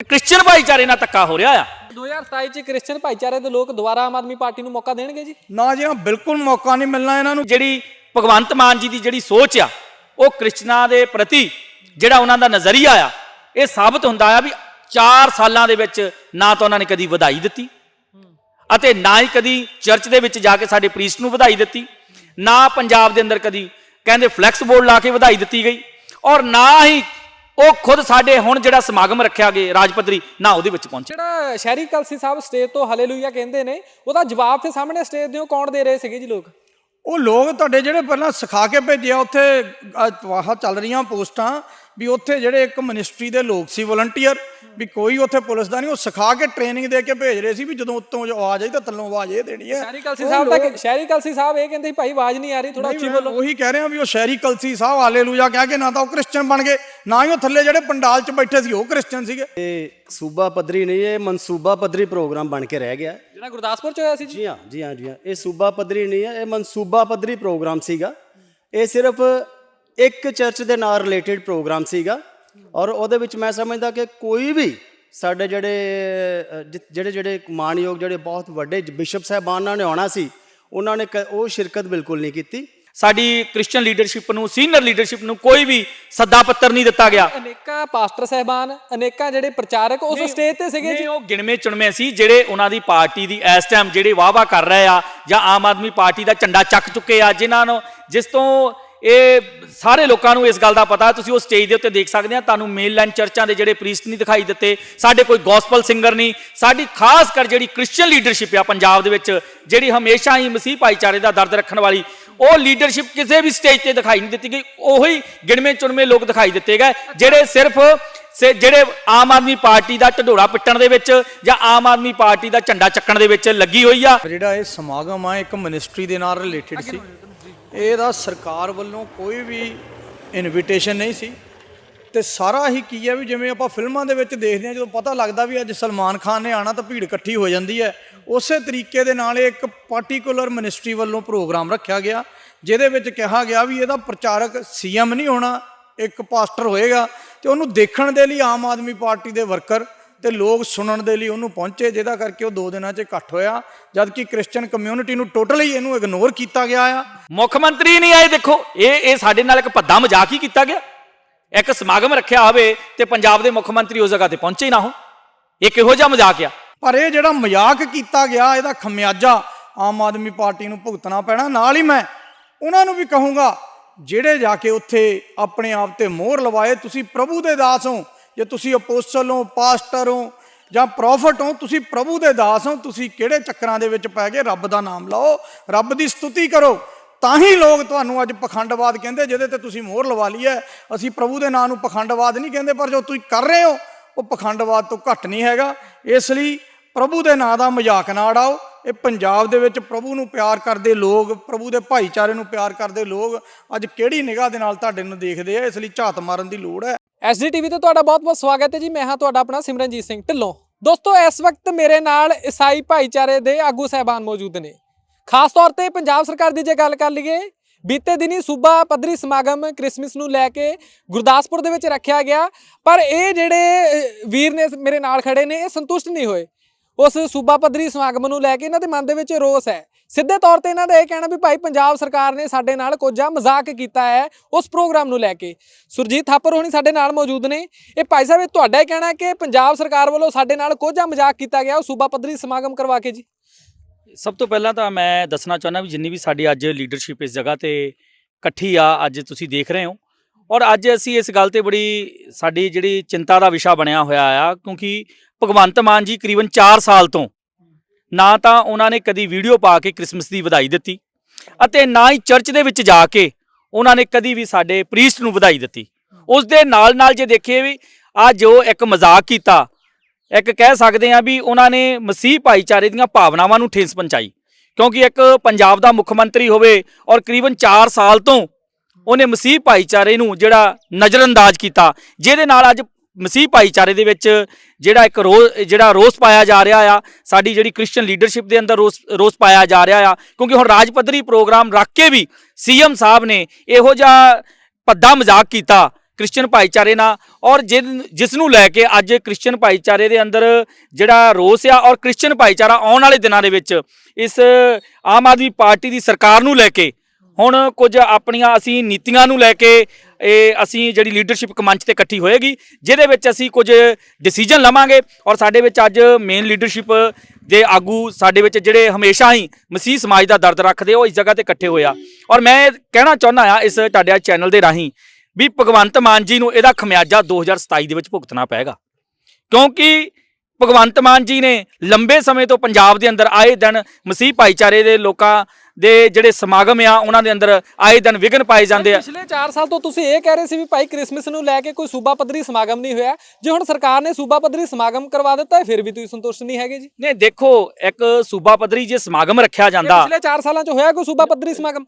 Christian ਭਾਈਚਾਰੇ ਨਾਲ ਧੱਕਾ ਹੋ ਰਿਹਾ ਆ। 2027 ਚ ਕ੍ਰਿਸਚੀਅਨ ਭਾਈਚਾਰੇ ਦੇ ਲੋਕ ਦੁਬਾਰਾ ਆਮ ਆਦਮੀ ਪਾਰਟੀ ਨੂੰ ਮੌਕਾ ਦੇਣਗੇ ਜੀ? ਨਾ ਜੀ ਨਾ ਬਿਲਕੁਲ ਮੌਕਾ ਨਹੀਂ ਮਿਲਣਾ ਇਹਨਾਂ ਨੂੰ। ਜਿਹੜੀ ਭਗਵੰਤ ਮਾਨ ਜੀ ਦੀ ਜਿਹੜੀ ਸੋਚ ਆ ਉਹ ਕ੍ਰਿਸਚਨਾਂ ਦੇ ਪ੍ਰਤੀ ਜਿਹੜਾ ਉਹਨਾਂ ਦਾ ਨਜ਼ਰੀਆ ਆ ਇਹ ਸਾਬਤ ਹੁੰਦਾ ਆ ਵੀ 4 ਸਾਲਾਂ ਦੇ ਵਿੱਚ ਨਾ ਤਾਂ ਉਹਨਾਂ ਨੇ ਕਦੀ ਵਧਾਈ ਦਿੱਤੀ ਅਤੇ ਨਾ ਹੀ ਕਦੀ ਚਰਚ ਦੇ ਵਿੱਚ ਜਾ ਕੇ ਸਾਡੇ ਪ੍ਰੀਸਟ ਨੂੰ ਵਧਾਈ ਦਿੱਤੀ ਨਾ ਪੰਜਾਬ ਦੇ ਅੰਦਰ ਕਦੀ ਕਹਿੰਦੇ ਫਲੈਕਸ ਬੋਰਡ ਲਾ ਕੇ ਵਧਾਈ ਦਿੱਤੀ ਗਈ ਔਰ ਨਾ ਹੀ ਉਹ ਖੁਦ ਸਾਡੇ ਹੁਣ ਜਿਹੜਾ ਸਮਾਗਮ ਰੱਖਿਆ ਗਿਆ ਰਾਜਪੱਧਰੀ ਨਾ ਉਹਦੇ ਵਿੱਚ ਪਹੁੰਚੇ। ਜਿਹੜਾ ਸ਼ਹਿਰੀ ਕਲਸੀ ਸਾਹਿਬ ਸਟੇਜ ਤੋਂ ਹਾਲੇਲੂਇਆ ਕਹਿੰਦੇ ਨੇ ਉਹਦਾ ਜਵਾਬ ਤੇ ਸਾਹਮਣੇ ਸਟੇਜ ਦੇ ਉਹ ਕੌਣ ਦੇ ਰਹੇ ਸੀਗੇ ਜੀ ਲੋਕ? ਉਹ ਲੋਕ ਤੁਹਾਡੇ ਜਿਹੜੇ ਪਹਿਲਾਂ ਸਿਖਾ ਕੇ ਭੇਜਿਆ ਉੱਥੇ ਆਹ ਚੱਲ ਰਹੀਆਂ ਪੋਸਟਾਂ ਵੀ ਉੱਥੇ ਜਿਹੜੇ ਇੱਕ ਮਿਨਿਸਟਰੀ ਦੇ ਲੋਕ ਸੀ ਵਲੰਟੀਅਰ। ਵੀ ਕੋਈ ਉੱਥੇ ਪੁਲਿਸ ਦਾ ਨਹੀਂ ਉਹ ਸਿਖਾ ਕੇ ਟ੍ਰੇਨਿੰਗ ਦੇ ਕੇ ਭੇਜ ਰਹੇ ਸੀ ਵੀ ਜਦੋਂ ਉੱਤੋਂ ਜੋ ਆਵਾਜ਼ ਆਈ ਤਾਂ ਥੱਲੋਂ ਆਵਾਜ਼ ਇਹ ਦੇਣੀ ਹੈ। ਸ਼ਹਿਰੀ ਕਲਸੀ ਸਾਹਿਬ ਤਾਂ ਸ਼ਹਿਰੀ ਕਲਸੀ ਸਾਹਿਬ ਇਹ ਕਹਿੰਦੇ ਭਾਈ ਆਵਾਜ਼ ਨਹੀਂ ਆ ਰਹੀ ਥੋੜਾ ਉੱਚੀ ਬੋਲੋ। ਉਹੀ ਕਹਿ ਰਿਹਾ ਵੀ ਉਹ ਸ਼ਹਿਰੀ ਕਲਸੀ ਸਾਹਿਬ ਹਾਲੇਲੂਇਆ ਕਹਿ ਕੇ ਨਾ ਤਾਂ ਉਹ ਕ੍ਰਿਸਚੀਅਨ ਬਣ ਗਏ ਨਾ ਹੀ ਉਹ ਥੱਲੇ ਜਿਹੜੇ ਪੰਡਾਲ 'ਚ ਬੈਠੇ ਸੀ ਉਹ ਕ੍ਰਿਸਚੀਅਨ ਸੀਗੇ। ਇਹ ਸੂਬਾ ਪੱਧਰੀ ਨਹੀਂ ਇਹ ਮਨਸੂਬਾ ਪੱਧਰੀ ਪ੍ਰੋਗਰਾਮ ਬਣ ਕੇ ਰਹਿ ਗਿਆ। ਜਿਹੜਾ ਗੁਰਦਾਸਪੁਰ ਚ ਹੋਇਆ ਸੀ ਜੀ। ਜੀ ਹਾਂ ਜੀ ਹਾਂ ਜੀ ਹਾਂ। ਇਹ ਸੂਬਾ ਪੱਧਰੀ ਨਹੀਂ ਹੈ ਇਹ ਮਨਸੂਬਾ ਪੱਧਰੀ ਪ੍ਰੋਗਰਾਮ ਸੀਗਾ। ਇਹ ਸਿਰਫ ਇੱਕ ਚਰਚ ਦੇ ਨਾਲ ਰਿਲੇਟਡ ਪ੍ਰੋਗਰਾਮ ਸੀਗਾ। ਔਰ ਉਹਦੇ ਵਿੱਚ ਮੈਂ ਸਮਝਦਾ ਕਿ ਕੋਈ ਵੀ ਸਾਡੇ ਜਿਹੜੇ ਜਿਹੜੇ ਜਿਹੜੇ ਮਾਨਯੋਗ ਜਿਹੜੇ ਬਹੁਤ ਵੱਡੇ ਬਿਸ਼ਪ ਸਾਹਿਬਾਨਾਂ ਨੇ ਆਉਣਾ ਸੀ ਉਹਨਾਂ ਨੇ ਉਹ ਸ਼ਿਰਕਤ ਬਿਲਕੁਲ ਨਹੀਂ ਕੀਤੀ। ਸਾਡੀ ਕ੍ਰਿਸਚੀਅਨ ਲੀਡਰਸ਼ਿਪ ਨੂੰ ਸੀਨੀਅਰ ਲੀਡਰਸ਼ਿਪ ਨੂੰ ਕੋਈ ਵੀ ਸੱਦਾ ਪੱਤਰ ਨਹੀਂ ਦਿੱਤਾ ਗਿਆ। ਅਨੇਕਾਂ ਪਾਸਟਰ ਸਹਿਬਾਨ ਅਨੇਕਾਂ ਜਿਹੜੇ ਪ੍ਰਚਾਰਕ ਉਸ ਸਟੇਜ ਤੇ ਸੀਗੇ ਜੀ। ਨਹੀਂ ਉਹ ਗਿਣਵੇਂ ਚੁਣਵੇਂ ਸੀ ਜਿਹੜੇ ਉਹਨਾਂ ਦੀ ਪਾਰਟੀ ਦੀ ਇਸ ਟਾਈਮ ਜਿਹੜੇ ਵਾਅਵਾ ਕਰ ਰਹੇ ਆ ਜਾਂ ਆਮ ਆਦਮੀ ਪਾਰਟੀ ਦਾ ਝੰਡਾ ਚੱਕ ਚੁੱਕੇ ਆ ਜਿਨ੍ਹਾਂ ਨੂੰ ਜਿਸ ਤੋਂ ਇਹ ਸਾਰੇ ਲੋਕਾਂ ਨੂੰ ਇਸ ਗੱਲ ਦਾ ਪਤਾ ਤੁਸੀਂ ਉਹ ਸਟੇਜ ਦੇ ਉੱਤੇ ਦੇਖ ਸਕਦੇ ਆ ਤੁਹਾਨੂੰ ਮੇਨਲਾਈਨ ਚਰਚਾਂ ਦੇ ਜਿਹੜੇ ਪ੍ਰੀਸਟ ਨਹੀਂ ਦਿਖਾਈ ਦਿੱਤੇ ਸਾਡੇ ਕੋਈ ਗੋਸਪਲ ਸਿੰਗਰ ਨਹੀਂ ਸਾਡੀ ਖਾਸ ਕਰ ਜਿਹੜੀ ਕ੍ਰਿਸਚੀਅਨ ਲੀਡਰਸ਼ਿਪ ਆ ਪੰਜਾਬ ਦੇ ਵਿੱਚ ਜਿਹੜੀ ਹਮੇਸ਼ਾ ਹੀ ਮਸੀਹ ਭਾਈਚਾਰੇ ਦਾ ਦਰਦ ਰੱਖਣ ਵਾਲੀ ਉਹ ਲੀਡਰਸ਼ਿਪ ਕਿਸੇ ਵੀ ਸਟੇਜ ਤੇ ਦਿਖਾਈ ਨਹੀਂ ਦਿੱਤੀ ਗਈ ਉਹੀ ਗਿਣਵੇਂ ਚੁਣਵੇਂ ਲੋਕ ਦਿਖਾਈ ਦਿੱਤੇ ਗਏ ਜਿਹੜੇ ਸਿਰਫ ਸੇ ਜਿਹੜੇ ਆਮ ਆਦਮੀ ਪਾਰਟੀ ਦਾ ਢਡੋਰਾ ਪਿੱਟਣ ਦੇ ਵਿੱਚ ਜਾਂ ਆਮ ਆਦਮੀ ਪਾਰਟੀ ਦਾ ਝੰਡਾ ਚੱਕਣ ਦੇ ਵਿੱਚ ਲੱਗੀ ਹੋਈ ਆ। ਜਿਹੜਾ ਇਹ ਸਮਾਗਮ ਆ ਇੱਕ ਮਿਨਿਸਟਰੀ ਦੇ ਨਾਲ ਰਿਲੇਟਡ ਸੀ। ਇਹਦਾ ਸਰਕਾਰ ਵੱਲੋਂ ਕੋਈ ਵੀ ਇਨਵੀਟੇਸ਼ਨ ਨਹੀਂ ਸੀ। ਤੇ ਸਾਰਾ ਹੀ ਕੀ ਹੈ ਵੀ ਜਿਵੇਂ ਆਪਾਂ ਫਿਲਮਾਂ ਦੇ ਵਿੱਚ ਦੇਖਦੇ ਹਾਂ, ਜਦੋਂ ਪਤਾ ਲੱਗਦਾ ਵੀ ਅੱਜ ਸਲਮਾਨ ਖਾਨ ਨੇ ਆਣਾ ਤਾਂ ਭੀੜ ਇਕੱਠੀ ਹੋ ਜਾਂਦੀ ਹੈ। ਉਸੇ ਤਰੀਕੇ ਦੇ ਨਾਲ ਇਹ ਇੱਕ ਪਾਰਟਿਕੂਲਰ ਮਿਨਿਸਟਰੀ ਵੱਲੋਂ ਪ੍ਰੋਗਰਾਮ ਰੱਖਿਆ ਗਿਆ, ਜਿਹਦੇ ਵਿੱਚ ਕਿਹਾ ਗਿਆ ਵੀ ਇਹਦਾ ਪ੍ਰਚਾਰਕ ਸੀਐਮ ਨਹੀਂ ਹੋਣਾ, ਇੱਕ ਪਾਸਟਰ ਹੋਏਗਾ ਤੇ ਉਹਨੂੰ ਦੇਖਣ ਦੇ ਲਈ ਆਮ ਆਦਮੀ ਪਾਰਟੀ ਦੇ ਵਰਕਰ ਤੇ ਲੋਕ ਸੁਣਨ ਦੇ ਲਈ ਉਹਨੂੰ ਪਹੁੰਚੇ ਜਿਹਦਾ ਕਰਕੇ ਉਹ ਦੋ ਦਿਨਾਂ 'ਚ ਇਕੱਠ ਹੋਇਆ ਜਦ ਕਿ ਕ੍ਰਿਸਚੀਅਨ ਕਮਿਊਨਿਟੀ ਨੂੰ ਟੋਟਲੀ ਇਹਨੂੰ ਇਗਨੋਰ ਕੀਤਾ ਗਿਆ ਆ। ਮੁੱਖ ਮੰਤਰੀ ਨਹੀਂ ਆਏ ਦੇਖੋ ਇਹ ਇਹ ਸਾਡੇ ਨਾਲ ਇੱਕ ਭੱਦਾ ਮਜ਼ਾਕ ਹੀ ਕੀਤਾ ਗਿਆ। ਇੱਕ ਸਮਾਗਮ ਰੱਖਿਆ ਹੋਵੇ ਤੇ ਪੰਜਾਬ ਦੇ ਮੁੱਖ ਮੰਤਰੀ ਉਸ ਜਗ੍ਹਾ ਤੇ ਪਹੁੰਚੇ ਹੀ ਨਾ ਹੋ ਇਹ ਕਿਹੋ ਜਿਹਾ ਮਜ਼ਾਕ ਆ। ਪਰ ਇਹ ਜਿਹੜਾ ਮਜ਼ਾਕ ਕੀਤਾ ਗਿਆ ਇਹਦਾ ਖਮਿਆਜਾ ਆਮ ਆਦਮੀ ਪਾਰਟੀ ਨੂੰ ਭੁਗਤਣਾ ਪੈਣਾ ਨਾਲ ਹੀ ਮੈਂ ਉਹਨਾਂ ਨੂੰ ਵੀ ਕਹੂੰਗਾ ਜਿਹੜੇ ਜਾ ਕੇ ਉੱਥੇ ਆਪਣੇ ਆਪ ਤੇ ਮੋਹਰ ਲਵਾਏ ਤੁਸੀਂ ਪ੍ਰਭੂ ਦੇ ਦਾਸ ਹੋ ਜੇ ਤੁਸੀਂ ਅਪੋਸਟਲ ਹੋ, ਪਾਸਟਰ ਹੋ ਜਾਂ ਪ੍ਰੋਫਟ ਹੋ, ਤੁਸੀਂ ਪ੍ਰਭੂ ਦੇ ਦਾਸ ਹੋ, ਤੁਸੀਂ ਕਿਹੜੇ ਚੱਕਰਾਂ ਦੇ ਵਿੱਚ ਪੈ ਗਏ? ਰੱਬ ਦਾ ਨਾਮ ਲਓ, ਰੱਬ ਦੀ ਸਤੁਤੀ ਕਰੋ। ਤਾਂ ਹੀ ਲੋਕ ਤੁਹਾਨੂੰ ਅੱਜ ਪਖੰਡਵਾਦ ਕਹਿੰਦੇ, ਜਿਹਦੇ ਤੇ ਤੁਸੀਂ ਮੋਹਰ ਲਵਾ ਲਈ ਹੈ। ਅਸੀਂ ਪ੍ਰਭੂ ਦੇ ਨਾਮ ਨੂੰ ਪਖੰਡਵਾਦ ਨਹੀਂ ਕਹਿੰਦੇ, ਪਰ ਜੋ ਤੁਸੀਂ ਕਰ ਰਹੇ ਹੋ, ਉਹ ਪਖੰਡਵਾਦ ਤੋਂ ਘੱਟ ਨਹੀਂ ਹੈਗਾ। ਇਸ ਲਈ ਪ੍ਰਭੂ ਦੇ ਨਾਂ ਦਾ ਮਜ਼ਾਕ ਨਾ ਉਡਾਓ। ਇਹ ਪੰਜਾਬ ਦੇ ਵਿੱਚ ਪ੍ਰਭੂ ਨੂੰ ਪਿਆਰ ਕਰਦੇ ਲੋਕ, ਪ੍ਰਭੂ ਦੇ ਭਾਈਚਾਰੇ ਨੂੰ ਪਿਆਰ ਕਰਦੇ ਲੋਕ ਅੱਜ ਕਿਹੜੀ ਨਿਗਾਹ ਦੇ ਨਾਲ ਤੁਹਾਡੇ ਨੂੰ ਦੇਖਦੇ ਆ? ਇਸ ਲਈ ਝਾਤ ਮਾਰਨ ਦੀ ਲੋੜ ਹੈ। ਐਸਡੀਟੀਵੀ ਤੇ ਤੁਹਾਡਾ ਬਹੁਤ-ਬਹੁਤ ਸਵਾਗਤ ਹੈ ਜੀ। ਮੈਂ ਹਾਂ ਤੁਹਾਡਾ ਆਪਣਾ ਸਿਮਰਨਜੀਤ ਸਿੰਘ ਢਿੱਲੋਂ। ਦੋਸਤੋ, ਇਸ ਵਕਤ ਮੇਰੇ ਨਾਲ ਈਸਾਈ ਭਾਈਚਾਰੇ ਦੇ ਆਗੂ ਸਹਿਬਾਨ ਮੌਜੂਦ ਨੇ। ਖਾਸ ਤੌਰ ਤੇ ਪੰਜਾਬ ਸਰਕਾਰ ਦੀ ਜੇ ਗੱਲ ਕਰ ਲਈਏ, ਬੀਤੇ ਦਿਨੀ ਸੂਬਾ ਪੱਧਰੀ ਸਮਾਗਮ ਕ੍ਰਿਸਮਸ ਨੂੰ ਲੈ ਕੇ ਗੁਰਦਾਸਪੁਰ ਦੇ ਵਿੱਚ ਰੱਖਿਆ ਗਿਆ। ਪਰ ਇਹ ਜਿਹੜੇ ਵੀਰ ਨੇ ਮੇਰੇ ਨਾਲ ਖੜੇ ਨੇ, ਇਹ ਸੰਤੁਸ਼ਟ ਨਹੀਂ ਹੋਏ। ਉਸ ਸੂਬਾ ਪੱਧਰੀ ਸਮਾਗਮ ਨੂੰ ਲੈ ਕੇ ਇਹਨਾਂ ਦੇ ਮਨ ਦੇ ਵਿੱਚ ਰੋਸ ਹੈ। ਸਿੱਧੇ ਤੌਰ ਤੇ ਇਹਨਾਂ ਦਾ ਇਹ ਕਹਿਣਾ ਵੀ ਭਾਈ ਪੰਜਾਬ ਸਰਕਾਰ ਨੇ ਸਾਡੇ ਨਾਲ ਕੋਝਾ ਮਜ਼ਾਕ ਕੀਤਾ ਹੈ ਉਸ ਪ੍ਰੋਗਰਾਮ ਨੂੰ ਲੈ ਕੇ। ਸੁਰਜੀਤ ਥਾਪਰ ਹੋਣੀ ਸਾਡੇ ਨਾਲ ਮੌਜੂਦ ਨੇ। ਇਹ ਭਾਈ ਸਾਹਿਬ, ਇਹ ਤੁਹਾਡਾ ਹੀ ਕਹਿਣਾ ਕਿ ਪੰਜਾਬ ਸਰਕਾਰ ਵੱਲੋਂ ਸਾਡੇ ਨਾਲ ਕੋਝਾ ਮਜ਼ਾਕ ਕੀਤਾ ਗਿਆ ਉਹ ਸੂਬਾ ਪੱਧਰੀ ਸਮਾਗਮ ਕਰਵਾ ਕੇ ਜੀ? ਸਭ ਤੋਂ ਪਹਿਲਾਂ ਤਾਂ ਮੈਂ ਦੱਸਣਾ ਚਾਹੁੰਦਾ ਵੀ ਜਿੰਨੀ ਵੀ ਸਾਡੀ ਅੱਜ ਲੀਡਰਸ਼ਿਪ ਇਸ ਜਗ੍ਹਾ ਤੇ ਇਕੱਠੀ ਆ, ਅੱਜ ਤੁਸੀਂ ਦੇਖ ਰਹੇ ਹੋ। ਔਰ ਅੱਜ ਅਸੀਂ ਇਸ ਗੱਲ ਤੇ ਬੜੀ ਸਾਡੀ ਜਿਹੜੀ ਚਿੰਤਾ ਦਾ ਵਿਸ਼ਾ ਬਣਿਆ ਹੋਇਆ ਆ, ਕਿਉਂਕਿ ਭਗਵੰਤ ਮਾਨ ਜੀ ਕਰੀਬਨ 4 ਸਾਲ ਤੋਂ ਨਾ ਤਾਂ ਉਹਨਾਂ ਨੇ ਕਦੀ ਵੀਡੀਓ ਪਾ ਕੇ ਕ੍ਰਿਸਮਸ ਦੀ ਵਧਾਈ ਦਿੱਤੀ ਅਤੇ ਨਾ ਹੀ ਚਰਚ ਦੇ ਵਿੱਚ ਜਾ ਕੇ ਉਹਨਾਂ ਨੇ ਕਦੀ ਵੀ ਸਾਡੇ ਪ੍ਰੀਸਟ ਨੂੰ ਵਧਾਈ ਦਿੱਤੀ। ਉਸ ਦੇ ਨਾਲ ਨਾਲ ਜੇ ਦੇਖੀਏ ਵੀ ਆ ਜੋ ਇੱਕ ਮਜ਼ਾਕ ਕੀਤਾ, ਇੱਕ ਕਹਿ ਸਕਦੇ ਆ ਵੀ ਉਹਨਾਂ ਨੇ ਮਸੀਹ ਭਾਈਚਾਰੇ ਦੀਆਂ ਭਾਵਨਾਵਾਂ ਨੂੰ ਠੇਸ ਪਹੁੰਚਾਈ। ਕਿਉਂਕਿ ਇੱਕ ਪੰਜਾਬ ਦਾ ਮੁੱਖ ਮੰਤਰੀ ਹੋਵੇ ਔਰ ਕਰੀਬਨ 4 ਸਾਲ ਤੋਂ ਉਹਨੇ ਮਸੀਹ ਭਾਈਚਾਰੇ ਨੂੰ ਜਿਹੜਾ ਨਜ਼ਰਅੰਦਾਜ਼ ਕੀਤਾ, ਜਿਹਦੇ ਨਾਲ ਅੱਜ ਮਸੀਹ ਭਾਈਚਾਰੇ ਦੇ ਵਿੱਚ ਜਿਹੜਾ ਇੱਕ ਰੋਸ ਜਿਹੜਾ ਰੋਸ ਪਾਇਆ ਜਾ ਰਿਹਾ ਆ, ਸਾਡੀ ਜਿਹੜੀ ਕ੍ਰਿਸਚੀਅਨ ਲੀਡਰਸ਼ਿਪ ਦੇ ਅੰਦਰ ਰੋਸ ਰੋਸ ਪਾਇਆ ਜਾ ਰਿਹਾ ਆ, ਕਿਉਂਕਿ ਹੁਣ ਰਾਜ ਪੱਧਰੀ ਪ੍ਰੋਗਰਾਮ ਰੱਖ ਕੇ ਵੀ ਸੀਐਮ ਸਾਹਿਬ ਨੇ ਇਹੋ ਜਿਹਾ ਭੱਦਾ ਮਜ਼ਾਕ ਕੀਤਾ ਕ੍ਰਿਸਚੀਅਨ ਭਾਈਚਾਰੇ ਨਾਲ, ਔਰ ਜਿਨ- ਜਿਸ ਨੂੰ ਲੈ ਕੇ ਅੱਜ ਕ੍ਰਿਸਚੀਅਨ ਭਾਈਚਾਰੇ ਦੇ ਅੰਦਰ ਜਿਹੜਾ ਰੋਸ ਆ, ਔਰ ਕ੍ਰਿਸਚੀਅਨ ਭਾਈਚਾਰਾ ਆਉਣ ਵਾਲੇ ਦਿਨਾਂ ਦੇ ਵਿੱਚ ਇਸ ਆਮ ਆਦਮੀ ਪਾਰਟੀ ਦੀ ਸਰਕਾਰ ਨੂੰ ਲੈ ਕੇ, ਹੁਣ ਕੁਝ ਆਪਣੀਆਂ ਅਸੀਂ ਨੀਤੀਆਂ ਨੂੰ ਲੈ ਕੇ ਇਹ ਅਸੀਂ ਜਿਹੜੀ ਲੀਡਰਸ਼ਿਪ ਮੰਚ ਤੇ ਇਕੱਠੀ ਹੋਏਗੀ, ਜਿਹਦੇ ਵਿੱਚ ਅਸੀਂ ਕੁਝ ਡਿਸੀਜਨ ਲਵਾਂਗੇ ਔਰ ਸਾਡੇ ਵਿੱਚ ਅੱਜ ਮੇਨ ਲੀਡਰਸ਼ਿਪ ਦੇ ਆਗੂ ਸਾਡੇ ਵਿੱਚ ਜਿਹੜੇ ਹਮੇਸ਼ਾ ਹੀ ਮਸੀਹ ਸਮਾਜ ਦਾ ਦਰਦ ਰੱਖਦੇ ਉਹ ਇਸ ਜਗ੍ਹਾ ਤੇ ਇਕੱਠੇ ਹੋਏ ਆ। ਔਰ ਮੈਂ ਕਹਿਣਾ ਚਾਹੁੰਦਾ ਆ ਇਸ ਤੁਹਾਡੇ ਚੈਨਲ ਦੇ ਰਾਹੀਂ ਵੀ ਭਗਵੰਤ ਮਾਨ ਜੀ ਨੂੰ ਇਹਦਾ ਖਮਿਆਜਾ 2027 ਦੇ ਵਿੱਚ ਭੁਗਤਣਾ ਪਏਗਾ। ਕਿਉਂਕਿ ਭਗਵੰਤ ਮਾਨ ਜੀ ਨੇ ਲੰਬੇ ਸਮੇਂ ਤੋਂ ਪੰਜਾਬ ਦੇ ਅੰਦਰ ਆਏ ਦਿਨ ਮਸੀਹ ਭਾਈਚਾਰੇ ਦੇ ਲੋਕਾਂ ਦੇ ਜਿਹੜੇ ਸਮਾਗਮ ਆ ਉਹਨਾਂ ਦੇ ਅੰਦਰ ਆਏ ਦਿਨ ਵਿਘਨ ਪਾਏ ਜਾਂਦੇ ਆ। ਪਿਛਲੇ 4 ਸਾਲ ਤੋਂ ਤੁਸੀਂ ਇਹ ਕਹਿ ਰਹੇ ਸੀ ਵੀ ਭਾਈ ਕ੍ਰਿਸਮਸ ਨੂੰ ਲੈ ਕੇ ਕੋਈ ਸੂਬਾ ਪੱਧਰੀ ਸਮਾਗਮ ਨਹੀਂ ਹੋਇਆ। ਜੇ ਹੁਣ ਸਰਕਾਰ ਨੇ ਸੂਬਾ ਪੱਧਰੀ ਸਮਾਗਮ ਕਰਵਾ ਦਿੱਤਾ ਫਿਰ ਵੀ ਤੁਸੀਂ ਸੰਤੁਸ਼ਟ ਨਹੀਂ ਹੈਗੇ ਜੀ। ਨੇ ਦੇਖੋ ਇੱਕ ਸੂਬਾ ਪੱਧਰੀ ਜੇ ਸਮਾਗਮ ਰੱਖਿਆ ਜਾਂਦਾ ਪਿਛਲੇ 4 ਸਾਲਾਂ 'ਚ ਹੋਇਆ ਕੋਈ ਸੂਬਾ ਪੱਧਰੀ ਸਮਾਗਮ?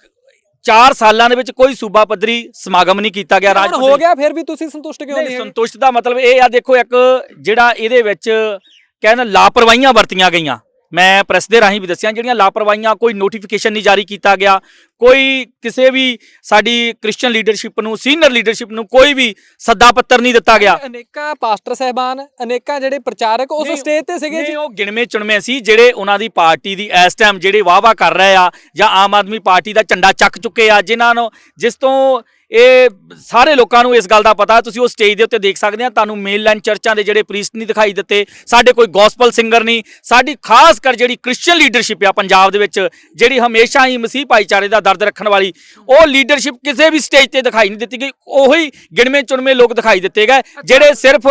4 ਸਾਲਾਂ ਦੇ ਵਿੱਚ ਕੋਈ ਸੂਬਾ ਪੱਧਰੀ ਸਮਾਗਮ ਨਹੀਂ ਕੀਤਾ ਗਿਆ ਰਾਜ ਹੋ ਗਿਆ ਫਿਰ ਵੀ ਤੁਸੀਂ ਸੰਤੁਸ਼ਟ ਕਿਉਂ ਨਹੀਂ ਨਹੀਂ ਸੰਤੁਸ਼ਟ ਦਾ ਮਤਲਬ ਇਹ ਆ ਦੇਖੋ ਇੱਕ ਜਿਹੜਾ ਇਹਦੇ ਵਿੱਚ ਕਹਿੰਦਾ ਲਾਪਰਵਾਹੀਆਂ ਵਰਤੀਆਂ ਗਈਆਂ। ਮੈਂ ਪ੍ਰੈਸ ਦੇ ਰਾਹੀਂ ਵੀ ਦੱਸਿਆ ਜਿਹੜੀਆਂ ਲਾਪਰਵਾਹੀਆਂ ਕੋਈ ਨੋਟੀਫਿਕੇਸ਼ਨ ਨਹੀਂ ਜਾਰੀ ਕੀਤਾ ਗਿਆ ਕੋਈ ਕਿਸੇ ਵੀ ਸਾਡੀ ਕ੍ਰਿਸਚੀਅਨ ਲੀਡਰਸ਼ਿਪ ਨੂੰ ਸੀਨੀਅਰ ਲੀਡਰਸ਼ਿਪ ਨੂੰ ਕੋਈ ਵੀ ਸੱਦਾ ਪੱਤਰ ਨਹੀਂ ਦਿੱਤਾ ਗਿਆ। ਅਨੇਕਾਂ ਪਾਸਟਰ ਸਹਿਬਾਨ ਅਨੇਕਾਂ ਜਿਹੜੇ ਪ੍ਰਚਾਰਕ ਉਸ ਸਟੇਜ ਤੇ ਸੀਗੇ ਜੀ। ਉਹ ਗਿਣਵੇਂ ਚੁਣਵੇਂ ਸੀ ਜਿਹੜੇ ਉਹਨਾਂ ਦੀ ਪਾਰਟੀ ਦੀ ਇਸ ਟਾਈਮ ਜਿਹੜੇ ਵਾਵਾ ਕਰ ਰਹੇ ਆ ਜਾਂ ਆਮ ਆਦਮੀ ਪਾਰਟੀ ਦਾ ਝੰਡਾ ਚੱਕ ਚੁੱਕੇ ਆ ਜਿਨ੍ਹਾਂ ਨੂੰ ਜਿਸ ਤੋਂ ਇਹ ਸਾਰੇ ਲੋਕਾਂ ਨੂੰ ਇਸ ਗੱਲ ਦਾ ਪਤਾ ਤੁਸੀਂ ਉਹ ਸਟੇਜ ਦੇ ਉੱਤੇ ਦੇਖ ਸਕਦੇ ਆ ਤੁਹਾਨੂੰ ਮੇਨ ਲਾਈਨ ਚਰਚਾਂ ਦੇ ਜਿਹੜੇ ਪ੍ਰੀਸਟ ਨਹੀਂ ਦਿਖਾਈ ਦਿੱਤੇ। ਸਾਡੇ ਕੋਈ ਗੋਸਪਲ ਸਿੰਗਰ ਨਹੀਂ। ਸਾਡੀ ਖਾਸ ਕਰ ਜਿਹੜੀ ਕ੍ਰਿਸਚੀਅਨ ਲੀਡਰਸ਼ਿਪ ਆ ਪੰਜਾਬ ਦੇ ਵਿੱਚ ਜਿਹੜੀ ਹਮੇਸ਼ਾ ਹੀ ਮਸੀਹ ਭਾਈਚਾਰੇ ਦਾ ਦਰਦ ਰੱਖਣ ਵਾਲੀ ਉਹ ਲੀਡਰਸ਼ਿਪ ਕਿਸੇ ਵੀ ਸਟੇਜ ਤੇ ਦਿਖਾਈ ਨਹੀਂ ਦਿੱਤੀ ਗਈ। ਉਹੀ ਗਿਣਵੇਂ ਚੁਣਵੇਂ ਲੋਕ ਦਿਖਾਈ ਦਿੱਤੇ ਗਏ। ਜਿਹੜੇ ਸਿਰਫ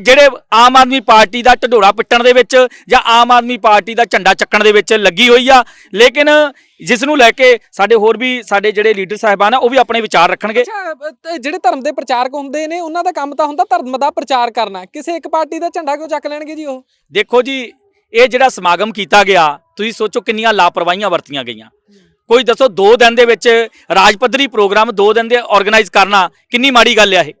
ਜਿਹੜੇ ਆਮ ਆਦਮੀ ਪਾਰਟੀ ਦਾ ਢਡੋਰਾ ਪਿੱਟਣ ਦੇ ਵਿੱਚ ਜਾਂ ਆਮ ਆਦਮੀ ਪਾਰਟੀ ਦਾ ਝੰਡਾ ਚੱਕਣ ਦੇ ਵਿੱਚ ਲੱਗੀ ਹੋਈ ਆ। ਲੇਕਿਨ ਜਿਸ ਨੂੰ ਲੈ ਕੇ ਸਾਡੇ ਹੋਰ ਵੀ ਸਾਡੇ ਜਿਹੜੇ ਲੀਡਰ ਸਾਹਿਬਾਨ ਆ ਉਹ ਵੀ ਆਪਣੇ ਵਿਚਾਰ ਰੱਖਣਗੇ। ਅੱਛਾ ਅ, ਤੇ ਜਿਹੜੇ ਧਰਮ ਦੇ ਪ੍ਰਚਾਰਕ ਹੁੰਦੇ ਨੇ ਉਹਨਾਂ ਦਾ ਕੰਮ ਤਾਂ ਹੁੰਦਾ ਧਰਮ ਦਾ ਪ੍ਰਚਾਰ ਕਰਨਾ। ਕਿਸੇ ਇੱਕ ਪਾਰਟੀ ਦਾ ਝੰਡਾ ਕਿਉਂ ਚੱਕ ਲੈਣਗੇ ਜੀ ਉਹ? ਦੇਖੋ ਜੀ ਇਹ ਜਿਹੜਾ ਸਮਾਗਮ ਕੀਤਾ ਗਿਆ ਤੁਸੀਂ ਸੋਚੋ ਕਿੰਨੀਆਂ ਲਾਪਰਵਾਹੀਆਂ ਵਰਤੀਆਂ ਗਈਆਂ। ਕੋਈ ਦੱਸੋ 2 ਦਿਨ ਦੇ ਵਿੱਚ ਰਾਜ ਪੱਧਰੀ ਪ੍ਰੋਗਰਾਮ 2 ਦਿਨ ਦੇ ਆਰਗੇਨਾਈਜ਼ ਕਰਨਾ ਕਿੰਨੀ ਮਾੜੀ ਗੱਲ ਆ ਇਹ?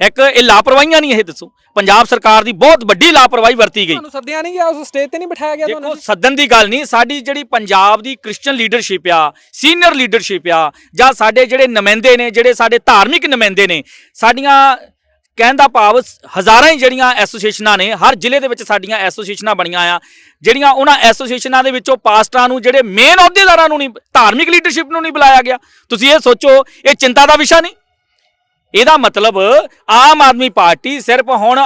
ਇੱਕ ਇਹ ਲਾਪਰਵਾਹੀਆਂ ਨਹੀਂ ਇਹ ਦੱਸੋ। ਪੰਜਾਬ ਸਰਕਾਰ ਦੀ ਬਹੁਤ ਵੱਡੀ ਲਾਪਰਵਾਹੀ ਵਰਤੀ ਗਈ। ਤੁਹਾਨੂੰ ਸੱਦਿਆ ਨਹੀਂ ਗਿਆ ਉਸ ਸਟੇਜ ਤੇ ਨਹੀਂ ਬਿਠਾਇਆ ਗਿਆ ਤੁਹਾਨੂੰ? ਦੇਖੋ ਸੱਦਣ ਦੀ ਗੱਲ ਨਹੀਂ ਸਾਡੀ ਜਿਹੜੀ ਪੰਜਾਬ ਦੀ ਕ੍ਰਿਸਚੀਅਨ ਲੀਡਰਸ਼ਿਪ ਆ ਸੀਨੀਅਰ ਲੀਡਰਸ਼ਿਪ ਆ ਜਾਂ ਸਾਡੇ ਜਿਹੜੇ ਨੁਮਾਇੰਦੇ ਨੇ ਜਿਹੜੇ ਸਾਡੇ ਧਾਰਮਿਕ ਨੁਮਾਇੰਦੇ ਨੇ ਸਾਡੀਆਂ ਕਹਿਣ ਦਾ ਭਾਵ ਹਜ਼ਾਰਾਂ ਹੀ ਜਿਹੜੀਆਂ ਐਸੋਸੀਏਸ਼ਨਾਂ ਨੇ ਹਰ ਜ਼ਿਲ੍ਹੇ ਦੇ ਵਿੱਚ ਸਾਡੀਆਂ ਐਸੋਸੀਏਸ਼ਨਾਂ ਬਣੀਆਂ ਆ ਜਿਹੜੀਆਂ ਉਹਨਾਂ ਐਸੋਸੀਏਸ਼ਨਾਂ ਦੇ ਵਿੱਚੋਂ ਪਾਸਟਰਾਂ ਨੂੰ ਜਿਹੜੇ ਮੇਨ ਅਹੁਦੇਦਾਰਾਂ ਨੂੰ ਨਹੀਂ ਧਾਰਮਿਕ ਲੀਡਰਸ਼ਿਪ ਨੂੰ ਨਹੀਂ ਬੁਲਾਇਆ ਗਿਆ। ਤੁਸੀਂ ਇਹ ਸੋਚੋ ਇਹ ਚਿੰਤਾ ਦਾ ਵਿਸ਼ਾ ਨਹੀਂ? ਇਹਦਾ ਮਤਲਬ ਆਮ ਆਦਮੀ ਪਾਰਟੀ ਸਿਰਫ ਹੁਣ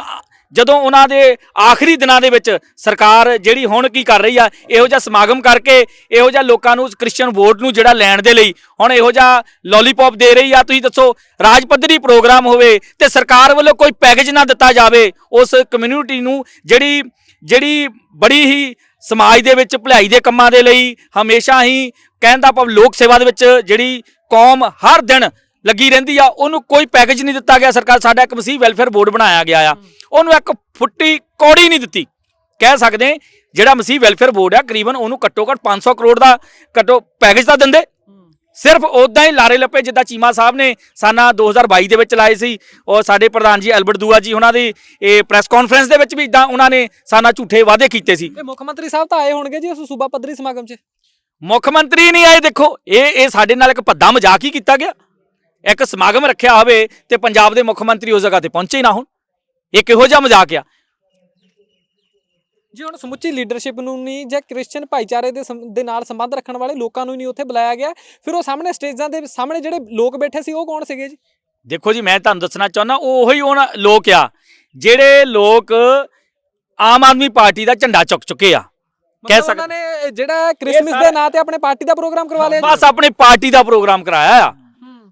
ਜਦੋਂ ਉਹਨਾਂ ਦੇ ਆਖਰੀ ਦਿਨਾਂ ਦੇ ਵਿੱਚ ਸਰਕਾਰ ਜਿਹੜੀ ਹੁਣ ਕੀ ਕਰ ਰਹੀ ਆ, ਇਹੋ ਜਿਹਾ ਸਮਾਗਮ ਕਰਕੇ, ਇਹੋ ਜਿਹਾ ਲੋਕਾਂ ਨੂੰ ਕ੍ਰਿਸਚੀਅਨ ਵੋਟ ਨੂੰ ਜਿਹੜਾ ਲੈਣ ਦੇ ਲਈ ਹੁਣ ਇਹੋ ਜਿਹਾ ਲੋਲੀਪੌਪ ਦੇ ਰਹੀ ਆ, ਤੁਸੀਂ ਦੱਸੋ, ਰਾਜ ਪੱਧਰੀ ਪ੍ਰੋਗਰਾਮ ਹੋਵੇ ਤੇ ਸਰਕਾਰ ਵੱਲੋਂ ਕੋਈ ਪੈਕੇਜ ਨਾ ਦਿੱਤਾ ਜਾਵੇ, ਉਸ ਕਮਿਊਨਿਟੀ ਨੂੰ ਜਿਹੜੀ ਜਿਹੜੀ ਬੜੀ ਹੀ ਸਮਾਜ ਦੇ ਵਿੱਚ ਭਲਾਈ ਦੇ ਕੰਮਾਂ ਦੇ ਲਈ ਹਮੇਸ਼ਾ ਹੀ ਕਹਿਣ ਦਾ ਭਾਵ ਲੋਕ ਸੇਵਾ ਦੇ ਵਿੱਚ ਜਿਹੜੀ ਕੌਮ ਹਰ ਦਿਨ ਲੱਗੀ ਰਹਿੰਦੀ ਆ ਉਹਨੂੰ ਕੋਈ ਪੈਕੇਜ ਨਹੀਂ ਦਿੱਤਾ ਗਿਆ ਸਰਕਾਰ ਸਾਡਾ ਇੱਕ ਮਸੀਹ ਵੈਲਫੇਅਰ ਬੋਰਡ ਬਣਾਇਆ ਗਿਆ ਆ। ਉਹਨੂੰ ਇੱਕ ਫੁੱਟੀ ਕੌੜੀ ਨਹੀਂ ਦਿੱਤੀ। ਕਹਿ ਸਕਦੇ ਜਿਹੜਾ ਮਸੀਹ ਵੈਲਫੇਅਰ ਬੋਰਡ ਆ ਕਰੀਬਨ ਉਹਨੂੰ ਘੱਟੋ ਘੱਟ 500 ਕਰੋੜ ਦਾ ਘੱਟੋ ਪੈਕੇਜ ਤਾਂ ਦਿੰਦੇ। ਸਿਰਫ ਉਦਾਂ ਹੀ ਲਾਰੇ ਲੱਪੇ ਜਿੱਦਾਂ ਚੀਮਾ ਸਾਹਿਬ ਨੇ ਸਾਨਾ 2022 ਦੇ ਵਿੱਚ ਲਾਏ ਸੀ ਔਰ ਸਾਡੇ ਪ੍ਰਧਾਨ ਜੀ ਐਲਬਰਟ ਦੂਆ ਜੀ ਉਹਨਾਂ ਦੀ ਇਹ ਪ੍ਰੈਸ ਕਾਨਫਰੰਸ ਦੇ ਵਿੱਚ ਵੀ ਇਦਾਂ ਉਹਨਾਂ ਨੇ ਸਾਨਾ ਝੂਠੇ ਵਾਅਦੇ ਕੀਤੇ ਸੀ। ਤੇ ਮੁੱਖ ਮੰਤਰੀ ਸਾਹਿਬ ਤਾਂ ਆਏ ਹੋਣਗੇ ਜੀ ਉਸ ਸੂਬਾ ਪੱਧਰੀ ਸਮਾਗਮ 'ਚ। ਮੁੱਖ ਮੰਤਰੀ ਨਹੀਂ ਆਏ ਦੇਖੋ ਇਹ ਇਹ ਸਾਡੇ ਨਾਲ ਇੱਕ ਭੱਦਾ ਮਜ਼ਾਕ ਹੀ ਕੀਤਾ ਗਿਆ। ਇੱਕ ਸਮਾਗਮ ਰੱਖਿਆ ਹੋਵੇ ਤੇ ਪੰਜਾਬ ਦੇ ਮੁੱਖ ਮੰਤਰੀ ਉਸ ਜਗ੍ਹਾ ਤੇ ਪਹੁੰਚੇ ਹੀ ਨਾ ਹੋਣ। ਇਹ ਕਿਹੋ ਜਿਹਾ ਮਜ਼ਾਕ ਆ? ਜੀ ਹੁਣ ਸਮੁੱਚੀ ਲੀਡਰਸ਼ਿਪ ਨੂੰ ਨਹੀਂ ਜਾਂ ਕ੍ਰਿਸਚੀਅਨ ਭਾਈਚਾਰੇ ਦੇ ਦੇ ਨਾਲ ਸੰਬੰਧ ਰੱਖਣ ਵਾਲੇ ਲੋਕਾਂ ਨੂੰ ਨਹੀਂ ਉੱਥੇ ਬੁਲਾਇਆ ਗਿਆ। ਫਿਰ ਉਹ ਸਾਹਮਣੇ ਸਟੇਜਾਂ ਦੇ ਸਾਹਮਣੇ ਜਿਹੜੇ ਲੋਕ ਬੈਠੇ ਸੀ ਉਹ ਕੌਣ ਸੀਗੇ ਜੀ? ਦੇਖੋ ਜੀ ਮੈਂ ਤੁਹਾਨੂੰ ਦੱਸਣਾ ਚਾਹੁੰਦਾ ਉਹ ਉਹੀ ਉਹਨਾਂ ਲੋਕ ਆ ਜਿਹੜੇ ਲੋਕ ਆਮ ਆਦਮੀ ਪਾਰਟੀ ਦਾ ਝੰਡਾ ਚੁੱਕ ਚੁੱਕੇ ਆ। ਕਹਿ ਸਕਦੇ ਨੇ ਜਿਹੜਾ ਕ੍ਰਿਸਮਸ ਦੇ ਨਾਂ ਤੇ ਆਪਣੇ ਪਾਰਟੀ ਦਾ ਪ੍ਰੋਗਰਾਮ ਕਰਵਾ ਲਿਆ ਬਸ ਆਪਣੀ ਪਾਰਟੀ ਦਾ ਪ੍ਰੋਗਰਾਮ ਕਰਾਇਆ ਆ।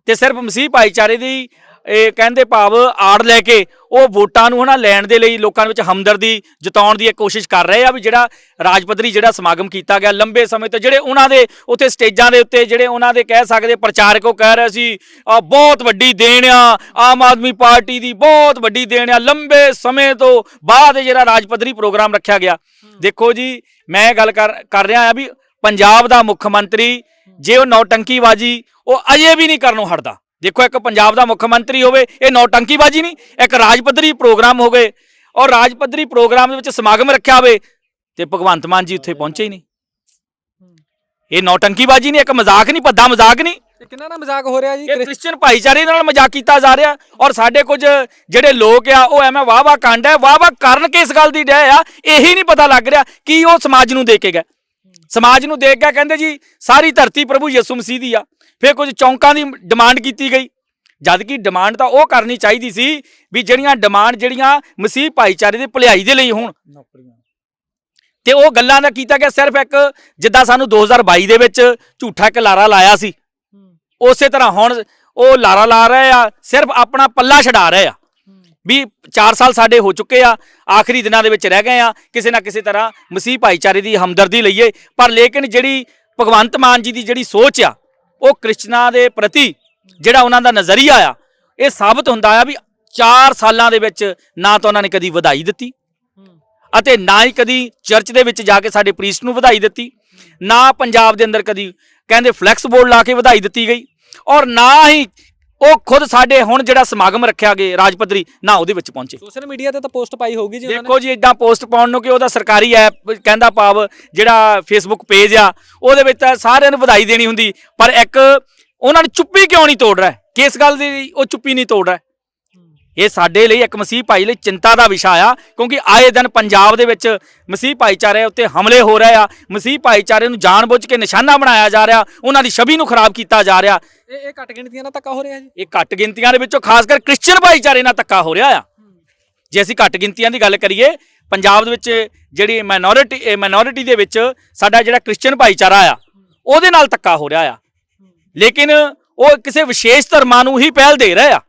ਤੇ ਸਿਰਫ ਮਸੀਹ ਭਾਈਚਾਰੇ ਦੀ, ਇਹ ਕਹਿੰਦੇ ਭਾਵ ਆੜ ਲੈ ਕੇ ਉਹ ਵੋਟਾਂ ਨੂੰ ਹਨਾ ਲੈਣ ਦੇ ਲਈ ਲੋਕਾਂ ਦੇ ਵਿੱਚ ਹਮਦਰਦੀ ਜਤਾਉਣ ਦੀ ਇੱਕ ਕੋਸ਼ਿਸ਼ ਕਰ ਰਹੇ ਆ ਵੀ ਜਿਹੜਾ ਰਾਜ ਪੱਧਰੀ ਜਿਹੜਾ ਸਮਾਗਮ ਕੀਤਾ ਗਿਆ ਲੰਬੇ ਸਮੇਂ ਤੋਂ, ਜਿਹੜੇ ਉਹਨਾਂ ਦੇ ਉੱਥੇ ਸਟੇਜਾਂ ਦੇ ਉੱਤੇ ਜਿਹੜੇ ਉਹਨਾਂ ਦੇ ਕਹਿ ਸਕਦੇ ਪ੍ਰਚਾਰਕ ਉਹ ਕਹਿ ਰਹੇ ਸੀ, ਆ ਬਹੁਤ ਵੱਡੀ ਦੇਣ ਆ, ਆਮ ਆਦਮੀ ਪਾਰਟੀ ਦੀ ਬਹੁਤ ਵੱਡੀ ਦੇਣ ਆ, ਲੰਬੇ ਸਮੇਂ ਤੋਂ ਬਾਅਦ ਜਿਹੜਾ ਰਾਜ ਪੱਧਰੀ ਪ੍ਰੋਗਰਾਮ ਰੱਖਿਆ ਗਿਆ। ਦੇਖੋ ਜੀ, ਮੈਂ ਗੱਲ ਕਰ ਕਰ ਰਿਹਾ ਆ ਵੀ ਪੰਜਾਬ ਦਾ ਮੁੱਖ ਮੰਤਰੀ ਜੇ ਉਹ ਨੌਟੰਕੀਬਾਜੀ ਉਹ ਅਜੇ ਵੀ ਨਹੀਂ ਕਰਨੋਂ ਹਟਦਾ। ਦੇਖੋ ਇੱਕ ਪੰਜਾਬ ਦਾ ਮੁੱਖ ਮੰਤਰੀ ਹੋਵੇ ਇਹ ਨੌਟੰਕੀਬਾਜੀ ਨਹੀਂ ਇੱਕ ਰਾਜ ਪੱਧਰੀ ਪ੍ਰੋਗਰਾਮ ਹੋਵੇ ਔਰ ਰਾਜ ਪੱਧਰੀ ਪ੍ਰੋਗਰਾਮ ਦੇ ਵਿੱਚ ਸਮਾਗਮ ਰੱਖਿਆ ਹੋਵੇ ਤੇ ਭਗਵੰਤ ਮਾਨ ਜੀ ਉੱਥੇ ਪਹੁੰਚੇ ਹੀ ਨਹੀਂ। ਇਹ ਨੌਟੰਕੀਬਾਜੀ ਨਹੀਂ ਇੱਕ ਮਜ਼ਾਕ ਨਹੀਂ ਭੱਦਾ ਮਜ਼ਾਕ ਨਹੀਂ। ਕਿੰਨਾ ਨਾਲ ਮਜ਼ਾਕ ਹੋ ਰਿਹਾ ਜੀ ਇਹ ਕ੍ਰਿਸਚੀਅਨ ਭਾਈਚਾਰੇ ਨਾਲ ਮਜ਼ਾਕ ਕੀਤਾ ਜਾ ਰਿਹਾ ਔਰ ਸਾਡੇ ਕੁਝ ਜਿਹੜੇ ਲੋਕ ਆ ਉਹ ਐਵੇਂ ਵਾਹ ਵਾਹ ਕੰਡ ਹੈ ਵਾਹ ਵਾਹ ਕਰਨ ਕਿਸ ਗੱਲ ਦੀ ਡੈ ਆ ਇਹੀ ਨਹੀਂ ਪਤਾ ਲੱਗ ਰਿਹਾ ਕੀ ਉਹ ਸਮਾਜ ਨੂੰ ਦੇਖ ਕੇ ਗਏ। ਸਮਾਜ ਨੂੰ ਦੇਖ ਕੇ ਕਹਿੰਦੇ ਜੀ ਸਾਰੀ ਧਰਤੀ ਪ੍ਰਭੂ ਯਿਸੂ ਮਸੀਹ ਦੀ ਆ। ਫਿਰ ਕੁਝ ਚੌਂਕਾਂ ਦੀ ਡਿਮਾਂਡ ਕੀਤੀ ਗਈ। ਜਦ ਕਿ ਡਿਮਾਂਡ ਤਾਂ ਉਹ ਕਰਨੀ ਚਾਹੀਦੀ ਸੀ ਵੀ ਜਿਹੜੀਆਂ ਡਿਮਾਂਡ ਜਿਹੜੀਆਂ ਮਸੀਹ ਭਾਈਚਾਰੇ ਦੇ ਭਲਾਈ ਦੇ ਲਈ ਹੋਣ। ਤੇ ਉਹ ਗੱਲਾਂ ਦਾ ਕੀਤਾ ਗਿਆ ਸਿਰਫ ਇੱਕ ਜਿੱਦਾਂ ਸਾਨੂੰ 2022 ਦੇ ਵਿੱਚ ਝੂਠਾ ਇੱਕ ਲਾਰਾ ਲਾਇਆ ਸੀ। ਉਸੇ ਤਰ੍ਹਾਂ ਹੁਣ ਉਹ ਲਾਰਾ ਲਾ ਰਹੇ ਆ ਸਿਰਫ ਆਪਣਾ ਪੱਲਾ ਛਡਾ ਰਹੇ ਆ। ਵੀ 4 ਸਾਲ ਸਾਡੇ ਹੋ ਚੁੱਕੇ ਆ, ਆਖਰੀ ਦਿਨਾਂ ਦੇ ਵਿੱਚ ਰਹਿ ਗਏ ਆ, ਕਿਸੇ ਨਾ ਕਿਸੇ ਤਰ੍ਹਾਂ ਮਸੀਹ ਭਾਈਚਾਰੇ ਦੀ ਹਮਦਰਦੀ ਲਈਏ। ਪਰ ਲੇਕਿਨ ਜਿਹੜੀ ਭਗਵੰਤ ਮਾਨ ਜੀ ਦੀ ਜਿਹੜੀ ਸੋਚ ਆ, ਉਹ ਕ੍ਰਿਸਚਨਾਂ ਦੇ ਪ੍ਰਤੀ ਜਿਹੜਾ ਉਹਨਾਂ ਦਾ ਨਜ਼ਰੀਆ ਆ, ਇਹ ਸਾਬਤ ਹੁੰਦਾ ਆ ਵੀ 4 ਸਾਲਾਂ ਦੇ ਵਿੱਚ ਨਾ ਤਾਂ ਉਹਨਾਂ ਨੇ ਕਦੀ ਵਧਾਈ ਦਿੱਤੀ ਅਤੇ ਨਾ ਹੀ ਕਦੀ ਚਰਚ ਦੇ ਵਿੱਚ ਜਾ ਕੇ ਸਾਡੇ ਪ੍ਰੀਸਟ ਨੂੰ ਵਧਾਈ ਦਿੱਤੀ, ਨਾ ਪੰਜਾਬ ਦੇ ਅੰਦਰ ਕਦੀ ਕਹਿੰਦੇ ਫਲੈਕਸ ਬੋਰਡ ਲਾ ਕੇ ਵਧਾਈ ਦਿੱਤੀ ਗਈ ਔਰ ਨਾ ਹੀ ਉਹ ਖੁਦ ਸਾਡੇ ਹੁਣ ਜਿਹੜਾ ਸਮਾਗਮ ਰੱਖਿਆ ਗਿਆ ਰਾਜਪੱਧਰੀ ਨਾ ਉਹਦੇ ਵਿੱਚ ਪਹੁੰਚੇ। ਸੋਸ਼ਲ ਮੀਡੀਆ ਤੇ ਤਾਂ ਪੋਸਟ ਪਾਈ ਹੋਊਗੀ ਜੀ ਉਹਨਾਂ ਨੇ ਦੇਖੋ ਜੀ ਇਦਾਂ ਪੋਸਟ ਪਾਉਣ ਨੂੰ ਕਿ ਉਹਦਾ ਸਰਕਾਰੀ ਐਪ ਕਹਿੰਦਾ ਭਾਵ ਜਿਹੜਾ ਫੇਸਬੁੱਕ ਪੇਜ ਆ ਉਹਦੇ ਵਿੱਚ ਤਾਂ ਸਾਰਿਆਂ ਨੂੰ ਵਧਾਈ ਦੇਣੀ ਹੁੰਦੀ ਪਰ ਇੱਕ ਉਹਨਾਂ ਨੇ ਚੁੱਪੀ ਕਿਉਂ ਨਹੀਂ ਤੋੜ ਰਿਹਾ? ਕਿਸ ਗੱਲ ਦੀ ਉਹ ਚੁੱਪੀ ਨਹੀਂ ਤੋੜ ਰਿਹਾ? ਇਹ ਸਾਡੇ ਲਈ ਇੱਕ ਮਸੀਹ ਭਾਈ ਲਈ ਚਿੰਤਾ ਦਾ ਵਿਸ਼ਾ ਆ ਕਿਉਂਕਿ ਆਏ ਦਿਨ ਪੰਜਾਬ ਦੇ ਵਿੱਚ ਮਸੀਹ ਭਾਈਚਾਰੇ ਉੱਤੇ ਹਮਲੇ ਹੋ ਰਹੇ ਆ ਮਸੀਹ ਭਾਈਚਾਰੇ ਨੂੰ ਜਾਣਬੁੱਝ ਕੇ ਨਿਸ਼ਾਨਾ ਬਣਾਇਆ ਜਾ ਰਿਹਾ ਉਹਨਾਂ ਦੀ ਛਵੀ ਨੂੰ ਖਰਾਬ ਕੀਤਾ ਜਾ ਰਿਹਾ। ਇਹ ਇਹ ਘੱਟ ਗਿਣਤੀਆਂ ਨਾਲ ਧੱਕਾ ਹੋ ਰਿਹਾ ਜੀ? ਇਹ ਘੱਟ ਗਿਣਤੀਆਂ ਦੇ ਵਿੱਚੋਂ ਖਾਸ ਕਰ ਕ੍ਰਿਸਚੀਅਨ ਭਾਈਚਾਰੇ ਨਾਲ ਧੱਕਾ ਹੋ ਰਿਹਾ ਆ। ਜੇ ਅਸੀਂ ਘੱਟ ਗਿਣਤੀਆਂ ਦੀ ਗੱਲ ਕਰੀਏ ਪੰਜਾਬ ਦੇ ਵਿੱਚ ਜਿਹੜੀ ਮਾਈਨੋਰਿਟੀ ਮਾਈਨੋਰਿਟੀ ਦੇ ਵਿੱਚ ਸਾਡਾ ਜਿਹੜਾ ਕ੍ਰਿਸਚੀਅਨ ਭਾਈਚਾਰਾ ਆ ਉਹਦੇ ਨਾਲ ਧੱਕਾ ਹੋ ਰਿਹਾ ਆ। ਲੇਕਿਨ ਉਹ ਕਿਸੇ ਵਿਸ਼ੇਸ਼ ਧਰਮਾਂ ਨੂੰ ਹੀ ਪਹਿਲ ਦੇ ਰਹੇ ਆ।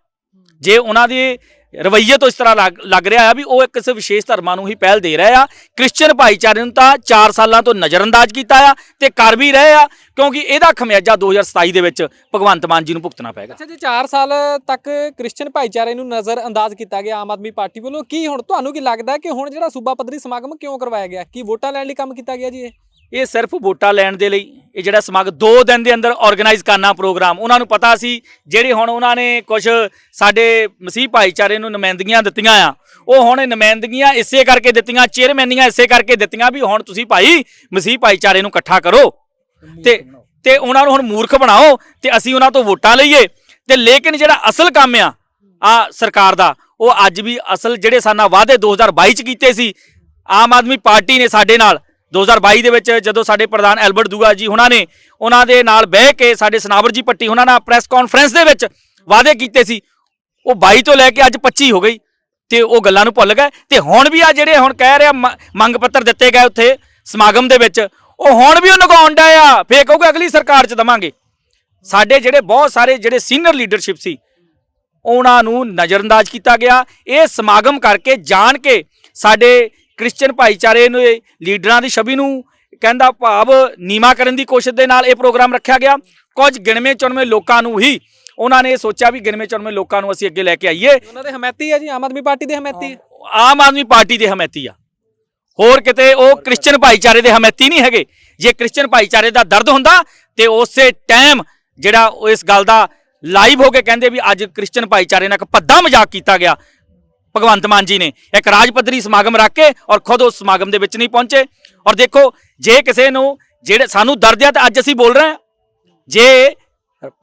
ਜੇ ਉਹਨਾਂ ਦੀ ਰਵੱਈਏ ਤੋਂ ਇਸ ਤਰ੍ਹਾਂ ਲੱਗ- ਲੱਗ ਰਿਹਾ ਆ ਵੀ ਉਹ ਇੱਕ ਕਿਸੇ ਵਿਸ਼ੇਸ਼ ਧਰਮਾਂ ਨੂੰ ਹੀ ਪਹਿਲ ਦੇ ਰਹੇ ਆ ਕ੍ਰਿਸਚੀਅਨ ਭਾਈਚਾਰੇ ਨੂੰ ਤਾਂ 4 ਸਾਲਾਂ ਤੋਂ ਨਜ਼ਰਅੰਦਾਜ਼ ਕੀਤਾ ਆ ਤੇ ਕਰ ਵੀ ਰਹੇ ਆ, ਕਿਉਂਕਿ ਇਹਦਾ ਖਮਿਆਜਾ 2027 ਦੇ ਵਿੱਚ ਭਗਵੰਤ ਮਾਨ ਜੀ ਨੂੰ ਭੁਗਤਣਾ ਪਏਗਾ। ਅੱਛਾ, ਜੀ 4 ਸਾਲ ਤੱਕ ਕ੍ਰਿਸਚੀਅਨ ਭਾਈਚਾਰੇ ਨੂੰ ਨਜ਼ਰਅੰਦਾਜ਼ ਕੀਤਾ ਗਿਆ ਆਮ ਆਦਮੀ ਪਾਰਟੀ ਵੱਲੋਂ, ਕੀ ਹੁਣ ਤੁਹਾਨੂੰ ਕੀ ਲੱਗਦਾ ਕਿ ਹੁਣ ਜਿਹੜਾ ਸੂਬਾ ਪੱਧਰੀ ਸਮਾਗਮ ਕਿਉਂ ਕਰਵਾਇਆ ਗਿਆ? ਕੀ ਵੋਟਾਂ ਲੈਣ ਲਈ ਕੰਮ ਕੀਤਾ ਗਿਆ ਜੀ ਇਹ? ਇਹ ਸਿਰਫ ਵੋਟਾਂ ਲੈਣ ਦੇ ਲਈ ਇਹ ਜਿਹੜਾ ਸਮਾਗਮ 2 ਦਿਨ ਦੇ ਅੰਦਰ ਆਰਗੇਨਾਈਜ਼ ਕਰਨਾ ਪ੍ਰੋਗਰਾਮ ਉਹਨਾਂ ਨੂੰ ਪਤਾ ਸੀ ਜਿਹੜੇ ਹੁਣ ਉਹਨਾਂ ਨੇ ਕੁਝ ਸਾਡੇ ਮਸੀਹ ਭਾਈਚਾਰੇ ਨੂੰ ਨੁਮਾਇੰਦਗੀਆਂ ਦਿੱਤੀਆਂ ਆ ਉਹ ਹੁਣ ਨੁਮਾਇੰਦਗੀਆਂ ਇਸੇ ਕਰਕੇ ਦਿੱਤੀਆਂ ਚੇਅਰਮੈਨੀਆਂ ਇਸੇ ਕਰਕੇ ਦਿੱਤੀਆਂ ਵੀ ਹੁਣ ਤੁਸੀਂ ਭਾਈ ਮਸੀਹ ਭਾਈਚਾਰੇ ਨੂੰ ਇਕੱਠਾ ਕਰੋ। ਤੇ ਤੇ ਉਹਨਾਂ ਨੂੰ ਹੁਣ ਮੂਰਖ ਬਣਾਓ ਤੇ ਅਸੀਂ ਉਹਨਾਂ ਤੋਂ ਵੋਟਾਂ ਲਈਏ। ਤੇ ਲੇਕਿਨ ਜਿਹੜਾ ਅਸਲ ਕੰਮ ਆ ਆ ਸਰਕਾਰ ਦਾ ਉਹ ਅੱਜ ਵੀ ਅਸਲ ਜਿਹੜੇ ਸਾਨਾ ਵਾਅਦੇ 2022 ਚ ਕੀਤੇ ਸੀ ਆਮ ਆਦਮੀ ਪਾਰਟੀ ਨੇ ਸਾਡੇ ਨਾਲ 2022 ਦੇ ਵਿੱਚ ਜਦੋਂ ਸਾਡੇ ਪ੍ਰਧਾਨ ਐਲਬਰਟ ਦੂਗਾ ਜੀ ਉਹਨਾਂ ਨੇ ਉਹਨਾਂ ਦੇ ਨਾਲ ਬਹਿ ਕੇ ਸਾਡੇ ਸਨਾਵਰ ਜੀ ਪੱਟੀ ਉਹਨਾਂ ਨਾਲ ਪ੍ਰੈਸ ਕਾਨਫਰੰਸ ਦੇ ਵਿੱਚ ਵਾਅਦੇ ਕੀਤੇ ਸੀ, ਉਹ 22 ਤੋਂ ਲੈ ਕੇ ਅੱਜ 25 ਹੋ ਗਈ ਤੇ ਉਹ ਗੱਲਾਂ ਨੂੰ ਭੁੱਲ ਗਏ ਤੇ ਹੁਣ ਵੀ ਆ ਜਿਹੜੇ ਹੁਣ ਕਹਿ ਰਿਹਾ ਮ- ਮੰਗ ਪੱਤਰ ਦਿੱਤੇ ਗਏ ਉੱਥੇ ਸਮਾਗਮ ਦੇ ਵਿੱਚ, ਉਹ ਹੁਣ ਵੀ ਉਹ ਨਗਾਉਣ ਡਿਆ ਆ, ਫੇਰ ਕਹੂਗਾ ਅਗਲੀ ਸਰਕਾਰ 'ਚ ਦਵਾਂਗੇ। ਸਾਡੇ ਜਿਹੜੇ ਬਹੁਤ ਸਾਰੇ ਜਿਹੜੇ ਸੀਨੀਅਰ ਲੀਡਰਸ਼ਿਪ ਸੀ, ਉਹਨਾਂ ਨੂੰ ਨਜ਼ਰਅੰਦਾਜ਼ ਕੀਤਾ ਗਿਆ, ਇਹ ਸਮਾਗਮ ਕਰਕੇ ਜਾਣ ਕੇ ਸਾਡੇ ਕ੍ਰਿਸਚੀਅਨ ਭਾਈਚਾਰੇ ਨੂੰ ਇਹ ਲੀਡਰਾਂ ਦੀ ਛਵੀ ਨੂੰ ਕਹਿੰਦਾ ਭਾਵ ਨੀਮਾ ਕਰਨ ਦੀ ਕੋਸ਼ਿਸ਼ ਦੇ ਨਾਲ ਇਹ ਪ੍ਰੋਗਰਾਮ ਰੱਖਿਆ ਗਿਆ। ਕੁਝ ਗਿਣਵੇਂ ਚੁਣਵੇਂ ਲੋਕਾਂ ਨੂੰ ਹੀ ਉਹਨਾਂ ਨੇ ਇਹ ਸੋਚਿਆ ਵੀ ਗਿਣਵੇਂ ਚੁਣਵੇਂ ਲੋਕਾਂ ਨੂੰ ਅਸੀਂ ਅੱਗੇ ਲੈ ਕੇ ਆਈਏ। ਉਹਨਾਂ ਦੇ ਹਮਾਇਤੀ ਹੈ ਜੀ ਆਮ ਆਦਮੀ ਪਾਰਟੀ ਦੇ ਹਮਾਇਤੀ ਹੈ ਆਮ ਆਦਮੀ ਪਾਰਟੀ ਦੇ ਹਮੈਤੀ ਆ। ਹੋਰ ਕਿਤੇ ਉਹ ਕ੍ਰਿਸਚੀਅਨ ਭਾਈਚਾਰੇ ਦੇ ਹਮੈਤੀ ਨਹੀਂ ਹੈਗੇ। ਜੇ ਕ੍ਰਿਸਚੀਅਨ ਭਾਈਚਾਰੇ ਦਾ ਦਰਦ ਹੁੰਦਾ ਤੇ ਉਸੇ ਟਾਈਮ ਜਿਹੜਾ ਉਹ ਇਸ ਗੱਲ ਦਾ ਲਾਈਵ ਹੋ ਕੇ ਕਹਿੰਦੇ ਵੀ ਅੱਜ ਕ੍ਰਿਸਚੀਅਨ ਭਾਈਚਾਰੇ ਨਾਲ ਇੱਕ ਭੱਦਾ ਮਜ਼ਾਕ ਕੀਤਾ ਗਿਆ। ਭਗਵੰਤ ਮਾਨ ਜੀ ਨੇ ਇੱਕ ਰਾਜ ਪੱਧਰੀ ਸਮਾਗਮ ਰੱਖ ਕੇ ਔਰ ਖੁਦ ਉਸ ਸਮਾਗਮ ਦੇ ਵਿੱਚ ਨਹੀਂ ਪਹੁੰਚੇ। ਔਰ ਦੇਖੋ, ਜੇ ਕਿਸੇ ਨੂੰ ਜਿਹੜੇ ਸਾਨੂੰ ਦਰਦ ਆ ਤਾਂ ਅੱਜ ਅਸੀਂ ਬੋਲ ਰਹੇ ਹਾਂ, ਜੇ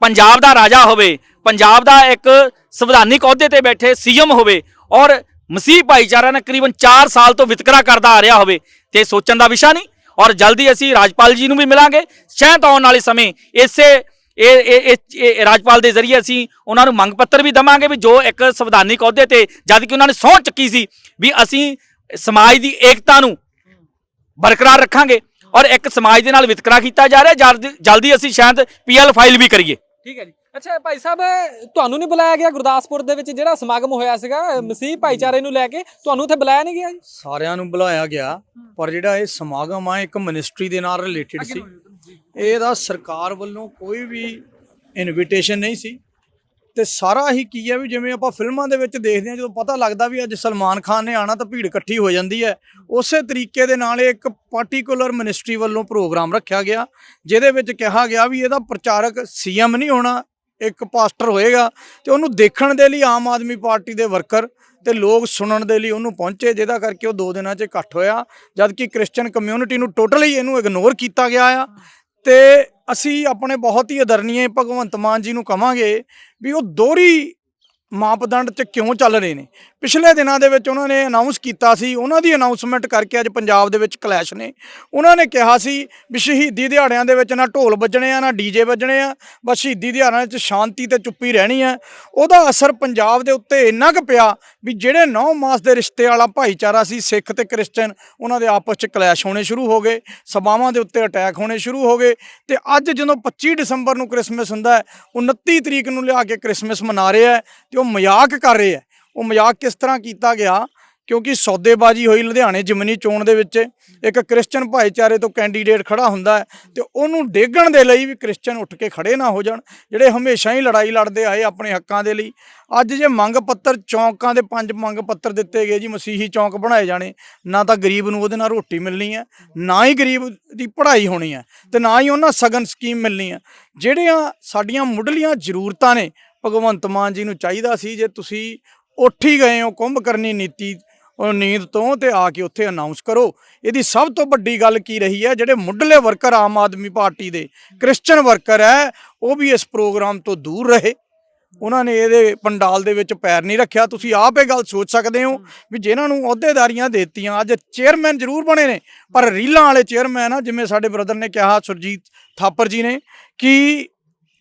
ਪੰਜਾਬ ਦਾ ਰਾਜਾ ਹੋਵੇ, ਪੰਜਾਬ ਦਾ ਇੱਕ ਸੰਵਿਧਾਨਿਕ ਅਹੁਦੇ ਤੇ ਬੈਠੇ ਸੀਐਮ ਹੋਵੇ ਔਰ ਮਸੀਹ ਭਾਈਚਾਰਾ ਨੇ ਕਰੀਬਨ 4 ਸਾਲ ਤੋਂ ਵਿਤਕਰਾ ਕਰਦਾ ਆ ਰਿਹਾ ਹੋਵੇ, ਤੇ ਸੋਚਣ ਦਾ ਵਿਸ਼ਾ ਨਹੀਂ। ਔਰ ਜਲਦੀ ਅਸੀਂ ਰਾਜਪਾਲ ਜੀ ਨੂੰ ਵੀ ਮਿਲਾਂਗੇ। ਸ਼ਾਇਦ ਆਉਣ ਵਾਲੇ ਸਮੇਂ ਇਸੇ ਇਹ ਇਹ ਰਾਜਪਾਲ ਦੇ ਜ਼ਰੀਏ ਅਸੀਂ ਉਹਨਾਂ ਨੂੰ ਮੰਗ ਪੱਤਰ ਵੀ ਦਵਾਂਗੇ ਵੀ ਜੋ ਇੱਕ ਸੰਵਿਧਾਨਿਕ ਅਹੁਦੇ ਤੇ ਜਦ ਕਿ ਉਹਨਾਂ ਨੇ ਸਹੁੰ ਚੱਕੀ ਸੀ ਵੀ ਅਸੀਂ ਸਮਾਜ ਦੀ ਏਕਤਾ ਨੂੰ ਬਰਕਰਾਰ ਰੱਖਾਂਗੇ ਔਰ ਇੱਕ ਸਮਾਜ ਦੇ ਨਾਲ ਵਿਤਕਰਾ ਕੀਤਾ ਜਾ ਰਿਹਾ ਜਲਦੀ ਜਲਦੀ ਅਸੀਂ ਸ਼ਾਇਦ ਪੀਐਲ ਫਾਈਲ ਵੀ ਕਰੀਏ। ਠੀਕ ਹੈ ਜੀ। ਅੱਛਾ ਭਾਈ ਸਾਹਿਬ ਤੁਹਾਨੂੰ ਨਹੀਂ ਬੁਲਾਇਆ ਗਿਆ ਗੁਰਦਾਸਪੁਰ ਦੇ ਵਿੱਚ ਜਿਹੜਾ ਸਮਾਗਮ ਹੋਇਆ ਸੀਗਾ ਮਸੀਹ ਭਾਈਚਾਰੇ ਨੂੰ ਲੈ ਕੇ? ਤੁਹਾਨੂੰ ਉੱਥੇ ਬੁਲਾਇਆ ਨਹੀਂ ਗਿਆ ਜੀ? ਸਾਰਿਆਂ ਨੂੰ ਬੁਲਾਇਆ ਗਿਆ ਪਰ ਜਿਹੜਾ ਇਹ ਸਮਾਗਮ ਆ ਇੱਕ ਮਿਨਿਸਟਰੀ ਦੇ ਨਾਲ ਰਿਲੇਟਡ ਸੀ। ਇਹਦਾ ਸਰਕਾਰ ਵੱਲੋਂ ਕੋਈ ਵੀ ਇਨਵੀਟੇਸ਼ਨ ਨਹੀਂ ਸੀ। ਤੇ ਸਾਰਾ ਹੀ ਕੀ ਹੈ ਵੀ ਜਿਵੇਂ ਆਪਾਂ ਫਿਲਮਾਂ ਦੇ ਵਿੱਚ ਦੇਖਦੇ ਹਾਂ, ਜਦੋਂ ਪਤਾ ਲੱਗਦਾ ਵੀ ਅੱਜ ਸਲਮਾਨ ਖਾਨ ਨੇ ਆਣਾ ਤਾਂ ਭੀੜ ਇਕੱਠੀ ਹੋ ਜਾਂਦੀ ਹੈ। ਉਸੇ ਤਰੀਕੇ ਦੇ ਨਾਲ ਇਹ ਇੱਕ ਪਾਰਟਿਕੂਲਰ ਮਿਨਿਸਟਰੀ ਵੱਲੋਂ ਪ੍ਰੋਗਰਾਮ ਰੱਖਿਆ ਗਿਆ, ਜਿਹਦੇ ਵਿੱਚ ਕਿਹਾ ਗਿਆ ਵੀ ਇਹਦਾ ਪ੍ਰਚਾਰਕ ਸੀਐਮ ਨਹੀਂ ਹੋਣਾ, ਇੱਕ ਪਾਸਟਰ ਹੋਏਗਾ ਤੇ ਉਹਨੂੰ ਦੇਖਣ ਦੇ ਲਈ ਆਮ ਆਦਮੀ ਪਾਰਟੀ ਦੇ ਵਰਕਰ ਤੇ ਲੋਕ ਸੁਣਨ ਦੇ ਲਈ ਉਹਨੂੰ ਪਹੁੰਚੇ, ਜਿਹਦਾ ਕਰਕੇ ਉਹ ਦੋ ਦਿਨਾਂ 'ਚ ਇਕੱਠ ਹੋਇਆ। ਜਦਕਿ ਕ੍ਰਿਸਚੀਅਨ ਕਮਿਊਨਿਟੀ ਨੂੰ ਟੋਟਲੀ ਇਹਨੂੰ ਇਗਨੋਰ ਕੀਤਾ ਗਿਆ ਆ। ਤੇ ਅਸੀਂ ਆਪਣੇ ਬਹੁਤ ਹੀ ਅਦਰਨੀਏ ਭਗਵੰਤ ਮਾਨ ਜੀ ਨੂੰ ਕਵਾਂਗੇ ਵੀ ਉਹ ਦੋਹਰੀ ਮਾਪਦੰਡ 'ਚ ਕਿਉਂ ਚੱਲ ਰਹੇ ਨੇ? ਪਿਛਲੇ ਦਿਨਾਂ ਦੇ ਵਿੱਚ ਉਹਨਾਂ ਨੇ ਅਨਾਉਂਸ ਕੀਤਾ ਸੀ, ਉਹਨਾਂ ਦੀ ਅਨਾਉਂਸਮੈਂਟ ਕਰਕੇ ਅੱਜ ਪੰਜਾਬ ਦੇ ਵਿੱਚ ਕਲੈਸ਼ ਨੇ। ਉਹਨਾਂ ਨੇ ਕਿਹਾ ਸੀ ਵੀ ਸ਼ਹੀਦੀ ਦਿਹਾੜਿਆਂ ਦੇ ਵਿੱਚ ਨਾ ਢੋਲ ਵੱਜਣੇ ਆ, ਨਾ ਡੀਜੇ ਵੱਜਣੇ ਆ, ਬਸ ਸ਼ਹੀਦੀ ਦਿਹਾੜਿਆਂ 'ਚ ਸ਼ਾਂਤੀ ਤੇ ਚੁੱਪੀ ਰਹਿਣੀ ਆ। ਉਹਦਾ ਅਸਰ ਪੰਜਾਬ ਦੇ ਉੱਤੇ ਇੰਨਾ ਕੁ ਪਿਆ ਵੀ ਜਿਹੜੇ ਨੌ ਮਾਸ ਦੇ ਰਿਸ਼ਤੇ ਵਾਲਾ ਭਾਈਚਾਰਾ ਸੀ, ਸਿੱਖ ਤੇ ਕ੍ਰਿਸਚਨ, ਉਹਨਾਂ ਦੇ ਆਪਸ 'ਚ ਕਲੈਸ਼ ਹੋਣੇ ਸ਼ੁਰੂ ਹੋ ਗਏ, ਸਭਾਵਾਂ ਦੇ ਉੱਤੇ ਅਟੈਕ ਹੋਣੇ ਸ਼ੁਰੂ ਹੋ ਗਏ ਤੇ ਅੱਜ ਜਦੋਂ 25 ਦਸੰਬਰ ਨੂੰ ਕ੍ਰਿਸਮਸ ਹੁੰਦਾ ਹੈ 29 ਤਰੀਕ ਨੂੰ ਲਿਆ ਕੇ ਕ੍ਰਿਸਮਸ ਮਨਾ ਰਿਹਾ ਆ ਜੋ ਮਜ਼ਾਕ ਕਰ ਰਹੇ ਆ। ਉਹ ਮਜ਼ਾਕ ਕਿਸ ਤਰ੍ਹਾਂ ਕੀਤਾ ਗਿਆ? ਕਿਉਂਕਿ ਸੌਦੇਬਾਜ਼ੀ ਹੋਈ ਲੁਧਿਆਣੇ ਜਿਮਨੀ ਚੋਣ ਦੇ ਵਿੱਚ। ਇੱਕ ਕ੍ਰਿਸਚਨ ਭਾਈਚਾਰੇ ਤੋਂ ਕੈਂਡੀਡੇਟ ਖੜਾ ਹੁੰਦਾ ਹੈ ਤੇ ਉਹਨੂੰ ਡੇਗਣ ਦੇ ਲਈ ਵੀ ਕ੍ਰਿਸਚਨ ਉੱਠ ਕੇ ਖੜੇ ਨਾ ਹੋ ਜਾਣ। ਜਿਹੜੇ ਹਮੇਸ਼ਾ ਹੀ ਲੜਾਈ ਲੜਦੇ ਆਏ ਆਪਣੇ ਹੱਕਾਂ ਦੇ ਲਈ। ਅੱਜ ਜੇ ਮੰਗ ਪੱਤਰ ਚੌਂਕਾਂ ਦੇ ਪੰਜ ਮੰਗ ਪੱਤਰ ਦਿੱਤੇ ਗਏ ਜੀ, ਮਸੀਹੀ ਚੌਂਕ ਬਣਾਏ ਜਾਣੇ, ਨਾ ਤਾਂ ਗਰੀਬ ਨੂੰ ਉਹਦੇ ਨਾਲ ਰੋਟੀ ਮਿਲਣੀ ਹੈ, ਨਾ ਹੀ ਗਰੀਬ ਦੀ ਪੜ੍ਹਾਈ ਹੋਣੀ ਹੈ ਤੇ ਨਾ ਹੀ ਉਹਨਾਂ ਸਗਨ ਸਕੀਮ ਮਿਲਣੀ ਹੈ। ਜਿਹੜੀਆਂ ਸਾਡੀਆਂ ਮੁੱਢਲੀਆਂ ਜ਼ਰੂਰਤਾਂ ਨੇ ਭਗਵੰਤ ਮਾਨ ਜੀ ਨੂੰ ਚਾਹੀਦਾ ਸੀ ਜੇ ਤੁਸੀਂ ਉੱਠ ਹੀ ਗਏ ਹੋ ਕੁੰਭ ਕਰਨੀ ਨੀਤੀ ਨੀਂਦ ਤੋਂ ਤੇ ਆ ਕੇ ਉੱਥੇ ਅਨਾਉਂਸ ਕਰੋ। ਇਹਦੀ ਸਭ ਤੋਂ ਵੱਡੀ ਗੱਲ ਕੀ ਰਹੀ ਹੈ? ਜਿਹੜੇ ਮੁੱਢਲੇ ਵਰਕਰ ਆਮ ਆਦਮੀ ਪਾਰਟੀ ਦੇ ਕ੍ਰਿਸਚੀਅਨ ਵਰਕਰ ਹੈ, ਉਹ ਵੀ ਇਸ ਪ੍ਰੋਗਰਾਮ ਤੋਂ ਦੂਰ ਰਹੇ। ਉਹਨਾਂ ਨੇ ਇਹਦੇ ਪੰਡਾਲ ਦੇ ਵਿੱਚ ਪੈਰ ਨਹੀਂ ਰੱਖਿਆ। ਤੁਸੀਂ ਆਪ ਇਹ ਗੱਲ ਸੋਚ ਸਕਦੇ ਹੋ ਵੀ ਜਿਨ੍ਹਾਂ ਨੂੰ ਅਹੁਦੇਦਾਰੀਆਂ ਦੇ ਦਿੱਤੀਆਂ, ਅੱਜ ਚੇਅਰਮੈਨ ਜ਼ਰੂਰ ਬਣੇ ਨੇ। ਪਰ ਰੀਲਾਂ ਵਾਲੇ ਚੇਅਰਮੈਨ ਆ, ਜਿਵੇਂ ਸਾਡੇ ਬ੍ਰਦਰ ਨੇ ਕਿਹਾ, ਸੁਰਜੀਤ ਥਾਪਰ ਜੀ ਨੇ, ਕਿ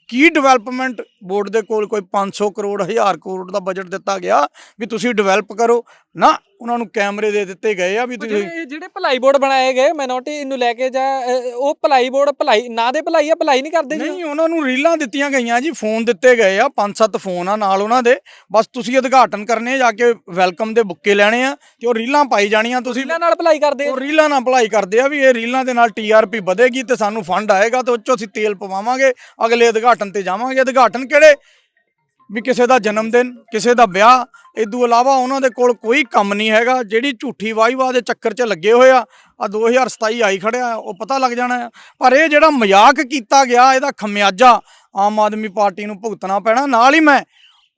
ਕੀ ਡਿਵੈਲਪਮੈਂਟ ਬੋਰਡ ਦੇ ਕੋਲ ਕੋਈ 500 ਕਰੋੜ 1000 ਕਰੋੜ ਦਾ ਬਜਟ ਦਿੱਤਾ ਗਿਆ ਵੀ ਤੁਸੀਂ ਡਿਵੈਲਪ ਕਰੋ। ਨਾ ਉਹਨਾਂ ਨੂੰ ਕੈਮਰੇ ਦੇ ਦਿੱਤੇ ਗਏ ਆ ਵੀ ਤੁਸੀਂ ਜਿਹੜੇ ਜਿਹੜੇ ਭਲਾਈ ਬੋਰਡ ਬਣਾਏ ਗਏ ਮਿਨੋਰਟੀ ਨੂੰ ਲੈ ਕੇ ਜਾਂ ਅ, ਉਹ ਭਲਾਈ ਬੋਰਡ ਭਲਾਈ ਨਾ ਦੇ ਭਲਾਈ ਆ ਭਲਾਈ ਨਹੀਂ ਕਰਦੇ ਜੀ ਨਹੀਂ ਉਹਨਾਂ ਨੂੰ ਰੀਲਾਂ ਦਿੱਤੀਆਂ ਗਈਆਂ ਜੀ ਫੋਨ ਦਿੱਤੇ ਗਏ ਆ ਪੰਜ ਸੱਤ ਫੋਨ ਆ ਨਾਲ ਉਹਨਾਂ ਦੇ। ਬਸ ਤੁਸੀਂ ਉਦਘਾਟਨ ਕਰਨੇ ਜਾ ਕੇ ਵੈਲਕਮ ਦੇ ਬੁੱਕੇ ਲੈਣੇ ਆ ਤੇ ਉਹ ਰੀਲਾਂ ਪਾਈ ਜਾਣੀਆਂ ਤੁਸੀਂ। ਇਹਨਾਂ ਨਾਲ ਭਲਾਈ ਕਰਦੇ ਆ ਉਹ ਰੀਲਾਂ ਨਾਲ ਭਲਾਈ ਕਰਦੇ ਆ ਵੀ ਇਹ ਰੀਲਾਂ ਦੇ ਨਾਲ ਟੀਆਰਪੀ ਵਧੇਗੀ ਤੇ ਸਾਨੂੰ ਫੰਡ ਆਏਗਾ ਤੇ ਉਹ 'ਚੋਂ ਅਸੀਂ ਤੇਲ ਪਵਾਵਾਂਗੇ ਅਗਲੇ ਉਦਘਾਟਨ ਤੇ ਜਾਵਾਂਗੇ। ਉਦਘਾਟਨ ਕਿਹੜੇ? ਵੀ ਕਿਸੇ ਦਾ ਜਨਮ ਦਿਨ, ਕਿਸੇ ਦਾ ਵਿਆਹ ਇਦੋਂ ਇਲਾਵਾ ਉਹਨਾਂ ਦੇ ਕੋਲ ਕੋਈ ਕੰਮ ਨਹੀਂ ਹੈਗਾ, ਜਿਹੜੀ ਝੂਠੀ ਵਾਹੀਵਾਹ ਦੇ ਚੱਕਰ 'ਚ ਲੱਗੇ ਹੋਏ ਆ ਆ 2027 ਆਈ ਖੜਿਆ, ਉਹ ਪਤਾ ਲੱਗ ਜਾਣਾ ਪਰ ਇਹ ਜਿਹੜਾ ਮਜ਼ਾਕ ਕੀਤਾ ਗਿਆ, ਇਹਦਾ ਖਮਿਆਜਾ ਆਮ ਆਦਮੀ ਪਾਰਟੀ ਨੂੰ ਭੁਗਤਣਾ ਪੈਣਾ, ਨਾਲ ਹੀ ਮੈਂ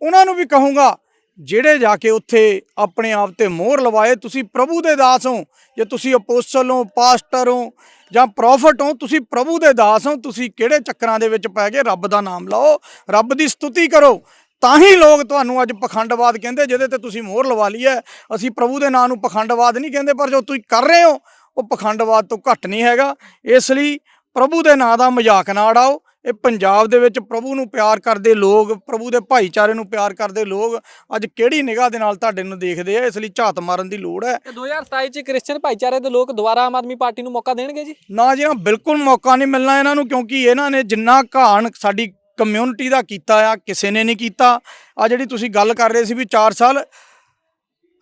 ਉਹਨਾਂ ਨੂੰ ਵੀ ਕਹੂੰਗਾ ਜਿਹੜੇ ਜਾ ਕੇ ਉੱਥੇ ਆਪਣੇ ਆਪ ਤੇ ਮੋਹਰ ਲਵਾਏ, ਤੁਸੀਂ ਪ੍ਰਭੂ ਦੇ ਦਾਸ ਹੋ। ਜੇ ਤੁਸੀਂ ਅਪੋਸਟਲ ਹੋ, ਪਾਸਟਰ ਹੋ ਜਾਂ ਪ੍ਰੋਫਟ ਹੋ, ਤੁਸੀਂ ਪ੍ਰਭੂ ਦੇ ਦਾਸ ਹੋ। ਤੁਸੀਂ ਕਿਹੜੇ ਚੱਕਰਾਂ ਦੇ ਵਿੱਚ ਪੈ ਗਏ? ਰੱਬ ਦਾ ਨਾਮ ਲਓ। ਰੱਬ ਦੀ ਸਤੁਤੀ ਕਰੋ। ਤਾਂ ਹੀ ਲੋਕ ਤੁਹਾਨੂੰ ਅੱਜ ਪਖੰਡਵਾਦ ਕਹਿੰਦੇ, ਜਿਹਦੇ ਤੇ ਤੁਸੀਂ ਮੋਹਰ ਲਵਾ ਲਈ ਹੈ। ਅਸੀਂ ਪ੍ਰਭੂ ਦੇ ਨਾਮ ਨੂੰ ਪਖੰਡਵਾਦ ਨਹੀਂ ਕਹਿੰਦੇ, ਪਰ ਜੋ ਤੁਸੀਂ ਕਰ ਰਹੇ ਹੋ, ਉਹ ਪਖੰਡਵਾਦ ਤੋਂ ਘੱਟ ਨਹੀਂ ਹੈਗਾ। ਇਸ ਲਈ ਪ੍ਰਭੂ ਦੇ ਨਾਂ ਦਾ ਮਜ਼ਾਕ ਨਾ ਉਡਾਓ। ਇਹ ਪੰਜਾਬ ਦੇ ਵਿੱਚ ਪ੍ਰਭੂ ਨੂੰ ਪਿਆਰ ਕਰਦੇ ਲੋਕ ਪ੍ਰਭੂ ਦੇ ਭਾਈਚਾਰੇ ਨੂੰ ਪਿਆਰ ਕਰਦੇ ਲੋਕ ਅੱਜ ਕਿਹੜੀ ਨਿਗਾਹ ਦੇ ਨਾਲ ਤੁਹਾਡੇ ਨੂੰ ਦੇਖਦੇ ਆ? ਇਸ ਲਈ ਝਾਤ ਮਾਰਨ ਦੀ ਲੋੜ ਹੈ। ਤੇ 2027 ਚ ਕ੍ਰਿਸਚੀਅਨ ਭਾਈਚਾਰੇ ਦੇ ਲੋਕ ਦੁਬਾਰਾ ਆਮ ਆਦਮੀ ਪਾਰਟੀ ਨੂੰ ਮੌਕਾ ਦੇਣਗੇ ਜੀ? ਨਾ ਜੀ ਨਾ ਬਿਲਕੁਲ ਮੌਕਾ ਨਹੀਂ ਮਿਲਣਾ ਇਹਨਾਂ ਨੂੰ ਕਿਉਂਕਿ ਇਹਨਾਂ ਨੇ ਜਿੰਨਾ ਘਾਣ ਸਾਡੀ ਕਮਿਊਨਿਟੀ ਦਾ ਕੀਤਾ ਆ ਕਿਸੇ ਨੇ ਨਹੀਂ ਕੀਤਾ। ਆ ਜਿਹੜੀ ਤੁਸੀਂ ਗੱਲ ਕਰ ਰਹੇ ਸੀ ਵੀ 4 ਸਾਲ